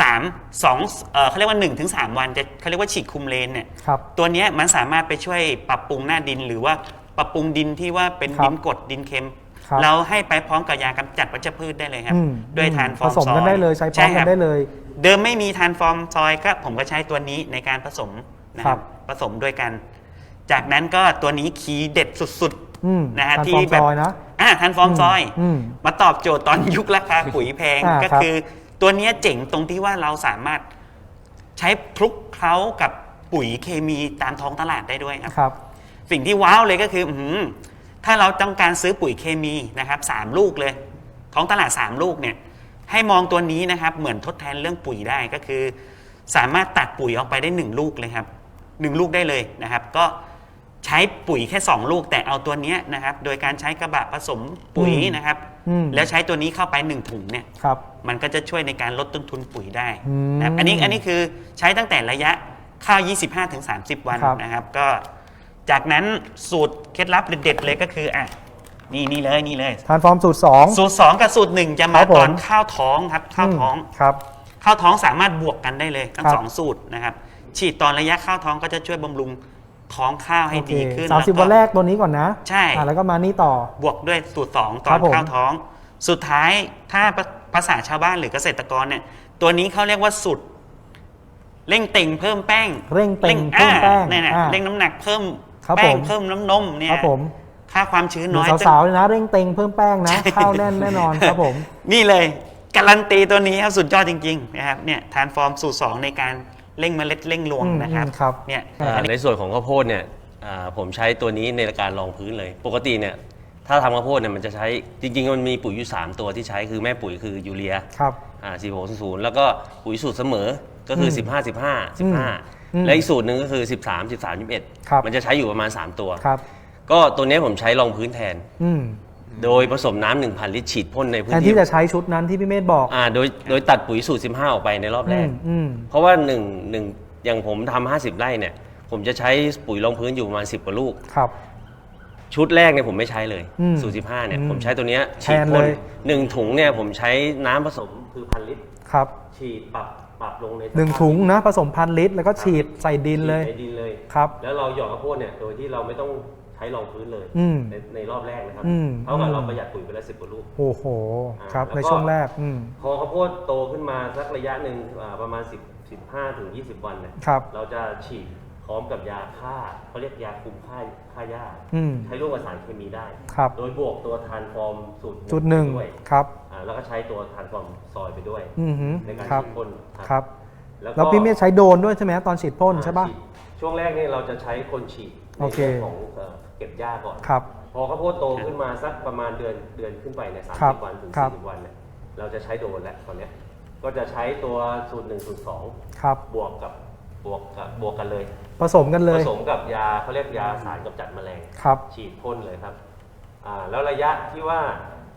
[SPEAKER 2] 3 2เอ่อเขาเรียกว่า1-3ถึง3วันจะเขาเรียกว่าฉีดคุมเลนเนี่ย
[SPEAKER 1] ครับ
[SPEAKER 2] ตัวเนี้ยมันสามารถไปช่วยปรับปรุงหน้าดิน หรือว่าปรับปรุงดินที่ว่าเป็น
[SPEAKER 1] ครับ
[SPEAKER 2] ดินกรดดินเค็ม
[SPEAKER 1] ครับ
[SPEAKER 2] เราให้ไปพร้อมกับยากำจัดวัชพืชได้เลยครับ
[SPEAKER 1] อืม
[SPEAKER 2] ด้วยทานฟอร์ม
[SPEAKER 1] ผสมกัน
[SPEAKER 2] ซอย
[SPEAKER 1] ได้เลยใช้พร้อม
[SPEAKER 2] ค
[SPEAKER 1] กัน
[SPEAKER 2] บ
[SPEAKER 1] ได้เลย
[SPEAKER 2] เดิมไม่มีทานฟอร์มซอยก็ผมก็ใช้ตัวนี้ในการผสมนะค
[SPEAKER 1] ครั
[SPEAKER 2] รับบ ผสมด้วยกัน จากนั้นก็ตัวนี้คีย์เด็ดสุด
[SPEAKER 1] อืม
[SPEAKER 2] นะฮะ
[SPEAKER 1] ทาน
[SPEAKER 2] ที่
[SPEAKER 1] ฟอร์ม
[SPEAKER 2] แบบ
[SPEAKER 1] ซอยนะ
[SPEAKER 2] ๆอ่าทานฟอร์มซอย
[SPEAKER 1] อืม
[SPEAKER 2] มาตอบโจทย์ตอนยุคราคาปุ๋ยแพง
[SPEAKER 1] อ่า
[SPEAKER 2] ก็
[SPEAKER 1] ครับ
[SPEAKER 2] คือ ตัวเนี้ยเจ๋งตรงที่ว่าเราสามารถใช้คลุกเคล้ากับปุ๋ยเคมีตามท้องตลาดได้ด้วยครับ
[SPEAKER 1] ครับ
[SPEAKER 2] สิ่งที่ว้าวเลยก็คืออื้อหือถ้าเราต้องการซื้อปุ๋ยเคมีนะครับสามลูกเลย ท้องตลาด 3 ลูกเนี่ย ให้มองตัวนี้นะครับ เหมือนทดแทนเรื่องปุ๋ยได้ก็คือ สามารถตัดปุ๋ยออกไปได้ 1 ลูกเลยครับหนึ่งลูกได้เลยนะครับ ก็ใช้ปุ๋ยแค่ 2 ลูกแต่เอาตัวเนี้ยนะครับ โดยการใช้กระบะผสมปุ๋ย
[SPEAKER 1] อืม
[SPEAKER 2] นะครับ
[SPEAKER 1] อืม
[SPEAKER 2] แล้วใช้ตัวนี้เข้าไป1ถุงเนี่ย
[SPEAKER 1] ครับ
[SPEAKER 2] มันก็จะช่วยในการลดต้นทุนปุ๋ยได้
[SPEAKER 1] อืม
[SPEAKER 2] นะครับอันนี้อันนี้คือใช้ตั้งแต่ระยะข้าว 25-30 วัน
[SPEAKER 1] ครับ
[SPEAKER 2] นะครับ ก็จากนั้นสูตรเคล็ดลับเด็ดๆเลยก็คืออะ นี่นี่เลยนี่เลย
[SPEAKER 1] ทานฟอร์มสูตรสอง
[SPEAKER 2] สูตร 2 กับสูตร 1 จะ
[SPEAKER 1] ค
[SPEAKER 2] มา
[SPEAKER 1] รับผม
[SPEAKER 2] ตอนข้าวท้องครับข้าวท้อง
[SPEAKER 1] ครับ
[SPEAKER 2] ข้าวท้องสามารถบวกกันได้เลยทั้ง
[SPEAKER 1] ครับ
[SPEAKER 2] สองสูตรนะครับ ฉีดตอนระยะข้าวท้องก็จะช่วยบำรุงท้องข้าวให้
[SPEAKER 1] โอเค
[SPEAKER 2] ดีขึ้น
[SPEAKER 1] สามสิบ
[SPEAKER 2] ล้
[SPEAKER 1] วันแรกตัวนี้ก่อนนะ
[SPEAKER 2] ใช่
[SPEAKER 1] อะแล้วก็มานี่ต่อ
[SPEAKER 2] บวกด้วยสูตร 2ต
[SPEAKER 1] ค
[SPEAKER 2] อ
[SPEAKER 1] รั
[SPEAKER 2] น
[SPEAKER 1] บผม
[SPEAKER 2] ข้าวท้อง สุดท้ายถ้าภาษาชาวบ้านหรือเกษตรกรเนี่ย ตัวนี้เขาเรียกว่าสูตรเร่งเต่งเพิ่มแป้ง
[SPEAKER 1] เร่งเต่งเพิ่มแป้ง
[SPEAKER 2] อ่าเนี่ยนะ
[SPEAKER 1] อ่า
[SPEAKER 2] เร่งน้ำหนักเพิ่ม
[SPEAKER 1] ครับ
[SPEAKER 2] แป้ง
[SPEAKER 1] ผม
[SPEAKER 2] เพิ่มน้ำนมเนี่
[SPEAKER 1] ค
[SPEAKER 2] ย
[SPEAKER 1] รับผม
[SPEAKER 2] ค่าความชื้น
[SPEAKER 1] หนู
[SPEAKER 2] น้อย
[SPEAKER 1] สาวๆเลยนะ เร่งเต็งเพิ่มแป้งนะข้าวแน่นแน่นอนครับผม
[SPEAKER 2] นี่เลยการันตีตัวนี้ครับสุดยอดจริงๆนะครับเนี่ยทานฟอร์มสูตรสองในการเร่งเมล็ดเร่งรวง
[SPEAKER 1] อืม
[SPEAKER 2] นะครับ
[SPEAKER 1] อืมครับ
[SPEAKER 2] เนี่ย
[SPEAKER 3] อ่า
[SPEAKER 2] อันนี้
[SPEAKER 3] ในส่วนของข้าวโพดเนี่ยอ่าผมใช้ตัวนี้ในการรองพื้นเลย ปกติเนี่ยถ้าทำข้าวโพดเนี่ยมันจะใช้จริงๆ มันมีปุ๋ยอยู่3ตัวที่ใช้คือแม่ปุ๋ยคือยูเรีย
[SPEAKER 1] ครับ
[SPEAKER 3] อ่าสี่หกศูนย์แล้วก็ปุ๋ยสูตรเสมอก็คือ
[SPEAKER 1] อืม
[SPEAKER 3] 15 15
[SPEAKER 1] อืม
[SPEAKER 3] 15 และอีกสูตรหนึ่งก็คือ 13 13 21
[SPEAKER 1] ครับ
[SPEAKER 3] มันจะใช้อยู่ประมาณ 3 ตัว
[SPEAKER 1] ครับ
[SPEAKER 3] ก็ตัวนี้ผมใช้รองพื้นแทน
[SPEAKER 1] อืม
[SPEAKER 3] โดยผสมน้ำ1,000ลิตรฉีดพ่นในพื้
[SPEAKER 1] แท
[SPEAKER 3] น
[SPEAKER 1] น
[SPEAKER 3] ที่
[SPEAKER 1] ที่จะใช้ชุดนั้นที่พี่เมธบอก
[SPEAKER 3] อ่าโดยโดยตัดปุ๋ยสูตร 15 ออกไปในรอบแร
[SPEAKER 1] อื
[SPEAKER 3] ก
[SPEAKER 1] มอืม
[SPEAKER 3] เพราะว่าหนึ่งหนึ่งอย่างผมทำ50 ไร่เนี่ย ผมจะใช้ปุ๋ยรองพื้นอยู่ประมาณ 10 กว่าลูก
[SPEAKER 1] ครับ
[SPEAKER 3] ชุดแรกเนี่ยผมไม่ใช้เลย
[SPEAKER 1] อืม
[SPEAKER 3] สูตร 15 เนี่ย
[SPEAKER 1] อืม
[SPEAKER 3] ผมใช้ตัวเนี้ย
[SPEAKER 1] แท
[SPEAKER 3] ฉีด
[SPEAKER 1] น
[SPEAKER 3] พ่น
[SPEAKER 1] เลย
[SPEAKER 3] หนึ่งถุงเนี่ยผมใช้น้ำผสมคือพันลิตร
[SPEAKER 1] ครับ
[SPEAKER 3] ฉีดปรับปรับลงใน
[SPEAKER 1] หนึ่งถุงนะผสมพันลิตร แล้วก็ฉีดใส่ดินเลย
[SPEAKER 3] ฉีดในดินเลย
[SPEAKER 1] ครับ
[SPEAKER 3] แล้วเราหยอดข้าวโพดเนี่ย โดยที่เราไม่ต้อง ใช้รองพื้นเลย
[SPEAKER 1] อืม
[SPEAKER 3] ในในรอบแรกนะครับ
[SPEAKER 1] อืม
[SPEAKER 3] เท่ากับ
[SPEAKER 1] อืม
[SPEAKER 3] เราประหยัดปุ๋ยไปแล้วสิบกว่าลูก
[SPEAKER 1] โอ้โห ครับ
[SPEAKER 3] อ่า
[SPEAKER 1] ใน
[SPEAKER 3] แล้วก็
[SPEAKER 1] ช่วงแรกอืม
[SPEAKER 3] พอข้าวโพดโตขึ้นมาสักระยะหนึ่งอ่าประมาณ 10 15ถึง20 วันเนี่ย
[SPEAKER 1] ครับ
[SPEAKER 3] เราจะฉีดพร้อมกับยาฆ่าเขาเรียกยาคุมฆ่าฆ่าหญ้า
[SPEAKER 1] อืม
[SPEAKER 3] ใช้ร่วมกับสารเคมีได้
[SPEAKER 1] ครับ
[SPEAKER 3] โดยบวกตัวทานฟอร์มสูตร
[SPEAKER 1] จุดหนึ่ง
[SPEAKER 3] ด้วย
[SPEAKER 1] ครับ
[SPEAKER 3] อ่าแล้วก็ใช้ตัวทานฟอร์มซอยไปด้วย
[SPEAKER 1] อือหือ
[SPEAKER 3] ในการ
[SPEAKER 1] ครับ
[SPEAKER 3] ฉีดพ่น
[SPEAKER 1] ครับ
[SPEAKER 3] แล้วก็
[SPEAKER 1] แล้วพี่เมธใช้โดรนด้วยใช่ไหมตอนฉีดพ่นใช่ปะ
[SPEAKER 3] ฉีดช่วงแรกเนี่ยเราจะใช้คนฉีดใน
[SPEAKER 1] โอเค
[SPEAKER 3] เรื่องของเอ่อ เก็บหญ้าก่อน
[SPEAKER 1] ครับ
[SPEAKER 3] พอข้าวโพดโตขึ้นมาสักประมาณเดือนเดือนขึ้นไปเนี่ยสาม
[SPEAKER 1] ครับ
[SPEAKER 3] สิบวันถึง
[SPEAKER 1] ครับ
[SPEAKER 3] สี่สิบวันเนี่ยเราจะใช้โดรนแล้วตอนเนี้ยก็จะใช้ตัวสูตรหนึ่งสูตรสอง
[SPEAKER 1] ครับ
[SPEAKER 3] บวกกับบวกกับบวกกันเลย
[SPEAKER 1] ผสมกันเล
[SPEAKER 3] ผ
[SPEAKER 1] ย
[SPEAKER 3] สมกับยาเขาเรียกยาสารกำจัดแมลง
[SPEAKER 1] ครับ
[SPEAKER 3] ฉีดพ่นเลยครับอ่าแล้วระยะที่ว่า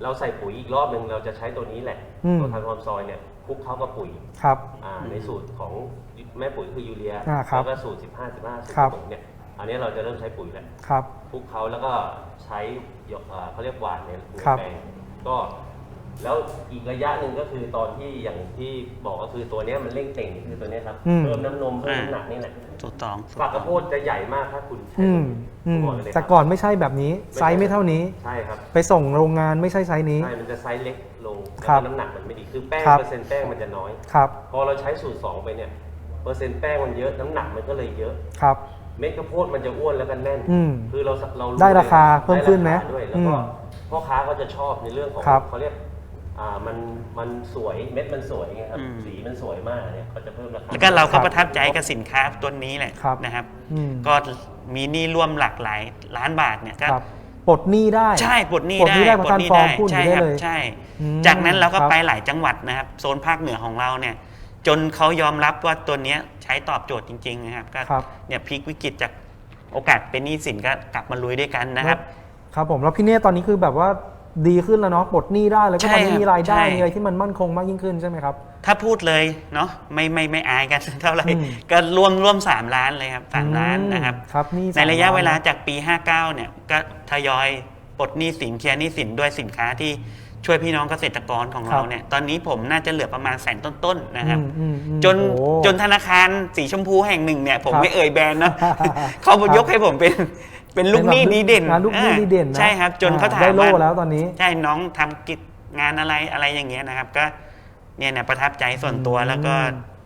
[SPEAKER 3] เราใส่ปุ๋ยอีกรอบหนึ่งเราจะใช้ตัวนี้แหละ
[SPEAKER 1] อืม
[SPEAKER 3] ตัวทานความซอยเนี่ยคลุกเข้ากับปุ๋ย
[SPEAKER 1] ครับ
[SPEAKER 3] อ่าในสูตรของแม่ปุ๋ยคือยูเรีย
[SPEAKER 1] อ่าครับ
[SPEAKER 3] แล้วก็สูตร 15 15สูตร
[SPEAKER 1] ครับ
[SPEAKER 3] ผมเนี่ย อันนี้เราจะเริ่มใช้ปุ๋ยแล้ว
[SPEAKER 1] ครับ
[SPEAKER 3] คลุกเขาแล้วก็ใช้หยดอ่าเขาเรียกหวานในใน
[SPEAKER 1] ครับ
[SPEAKER 3] แปลงก็ แล้วอีกระยะหนึ่งก็คือตอนที่อย่างที่บอกก็คือตัวเนี้ยมันเร่งเต่งนี่คือตัวเนี้ยครับ
[SPEAKER 1] อืม
[SPEAKER 3] เพิ่มน้ำนมเพิ่มน้ำหนักนี่แหละ
[SPEAKER 2] สูตรสองสูตร
[SPEAKER 3] ฝัก
[SPEAKER 2] ส
[SPEAKER 3] ก
[SPEAKER 2] อ
[SPEAKER 3] ระ
[SPEAKER 2] ง
[SPEAKER 3] โพดจะใหญ่มากถ้าคุณใช้
[SPEAKER 1] อื
[SPEAKER 3] ตัว
[SPEAKER 1] ม
[SPEAKER 3] นี้
[SPEAKER 1] อืม
[SPEAKER 3] บอกเลยครับ
[SPEAKER 1] แต่ก่อนไม่ใช่แบบนี้ ไซส์ไม่เท่านี้
[SPEAKER 3] ใช่ครับ
[SPEAKER 1] ไปส่งโรงงานไม่ใช่ไซส์นี้
[SPEAKER 3] ใช่ มันจะไซส์เล็กลงแล้ว
[SPEAKER 1] ครั
[SPEAKER 3] ก็
[SPEAKER 1] บ
[SPEAKER 3] น้ำหนักมันไม่ดี คือแป้ง
[SPEAKER 1] ครับ
[SPEAKER 3] เปอร์เซ็นต์แป้งมันจะน้อย
[SPEAKER 1] ครับ
[SPEAKER 3] พอเราใช้สูตรสองไปเนี่ย เปอร์เซ็นต์แป้งมันเยอะ น้ำหนักมันก็เลยเยอะ
[SPEAKER 1] ครับ
[SPEAKER 3] เม็ดข้าวโพดมันจะอ้วนแล้วก็แน่น
[SPEAKER 1] อืม
[SPEAKER 3] คือเราเรา
[SPEAKER 1] ได้ราคาเพิ่มขึ้นไหม
[SPEAKER 3] ด้ราคาด้วยแล้วก็
[SPEAKER 1] อืม
[SPEAKER 3] พ่อค้าก็จะชอบในเรื่องของ
[SPEAKER 1] ครับ
[SPEAKER 3] เขาเรียกอ่ามันมันสวยเม็ดมันสวยไงครับ
[SPEAKER 2] อืม
[SPEAKER 3] สีมันสวยมากเนี่ยเขาจะเพิ่มราคา
[SPEAKER 2] แล้วก็เราก็ประทับใจกับสินค้าตัวนี้แหละ
[SPEAKER 1] ครับ
[SPEAKER 2] นะครับ
[SPEAKER 1] อืม
[SPEAKER 2] ก็มีหนี้ร่วมหลากหลายล้านบาทเนี่ยก็
[SPEAKER 1] ครับปลดหนี้ได้
[SPEAKER 2] ใช่ปลดหนี้
[SPEAKER 1] ปลดหนี้ได้
[SPEAKER 2] ได้
[SPEAKER 1] เพราะการฟ้องพูดอย่างนี้
[SPEAKER 2] ใช่
[SPEAKER 1] ได้
[SPEAKER 2] ครับ
[SPEAKER 1] เลย
[SPEAKER 2] ใช่
[SPEAKER 1] อืม
[SPEAKER 2] จากนั้นเราก็
[SPEAKER 1] ครับ
[SPEAKER 2] ไปหลายจังหวัดนะครับ โซนภาคเหนือของเราเนี่ย จนเขายอมรับว่าตัวเนี้ยใช้ตอบโจทย์จริงๆนะครับก็
[SPEAKER 1] ครับ
[SPEAKER 2] เนี่ยพลิกวิกฤตจากโอกาสเป็นหนี้สินก็กลับมาลุยด้วยกันนะครับ
[SPEAKER 1] ครับผมแล้วพี่เนตตอนนี้คือแบบว่าดีขึ้นแล้วเนาะปลดหนี้ได้แล้วก็
[SPEAKER 2] ใช่
[SPEAKER 1] ตอนนี้มีรายได้
[SPEAKER 2] ใช่
[SPEAKER 1] มีอะไรที่มันมั่นคงมากยิ่งขึ้นใช่ไหมครับ
[SPEAKER 2] ถ้าพูดเลยเนาะไม่ไม่ไม่อายกัน เท่าไหร่
[SPEAKER 1] อืม
[SPEAKER 2] ก็ร่วมร่วมสามล้านเลยครับสามล้านนะครับ
[SPEAKER 1] ครับนี่
[SPEAKER 2] ในระยะ
[SPEAKER 1] สม
[SPEAKER 2] เวลา
[SPEAKER 1] ล้น
[SPEAKER 2] จากปี 59 เนี่ยก็ทยอยปลดหนี้สินเคลียร์หนี้สินด้วยสินค้าที่ ช่วยพี่น้องเกษตรกรของเราเนี่ยตอนนี้ผมน่าจะเหลือประมาณแสนต้นๆนะครับ
[SPEAKER 1] อืมอืมอืม
[SPEAKER 2] จน
[SPEAKER 1] โอ้
[SPEAKER 2] จนธนาคารสีชมพูแห่งหนึ่งเนี่ย ผม
[SPEAKER 1] ครับ
[SPEAKER 2] ไม่เอ่ยแบรนด์นะ
[SPEAKER 1] ครับ
[SPEAKER 2] เขายกให้ผมเป็นเป็นลูกหนี้ดีเด่น
[SPEAKER 1] อ่าลูกหนี้ดีเด่นนะ
[SPEAKER 2] ใช่ครับ จนเขาถาม
[SPEAKER 1] ได้โล่
[SPEAKER 2] ว่า
[SPEAKER 1] แล้วตอนนี้
[SPEAKER 2] ใช่น้องทำกิจงานอะไรอะไรอย่างเงี้ยนะครับ ก็เนี่ยเนี่ยประทับใจส่วนตัวแล้วก็อื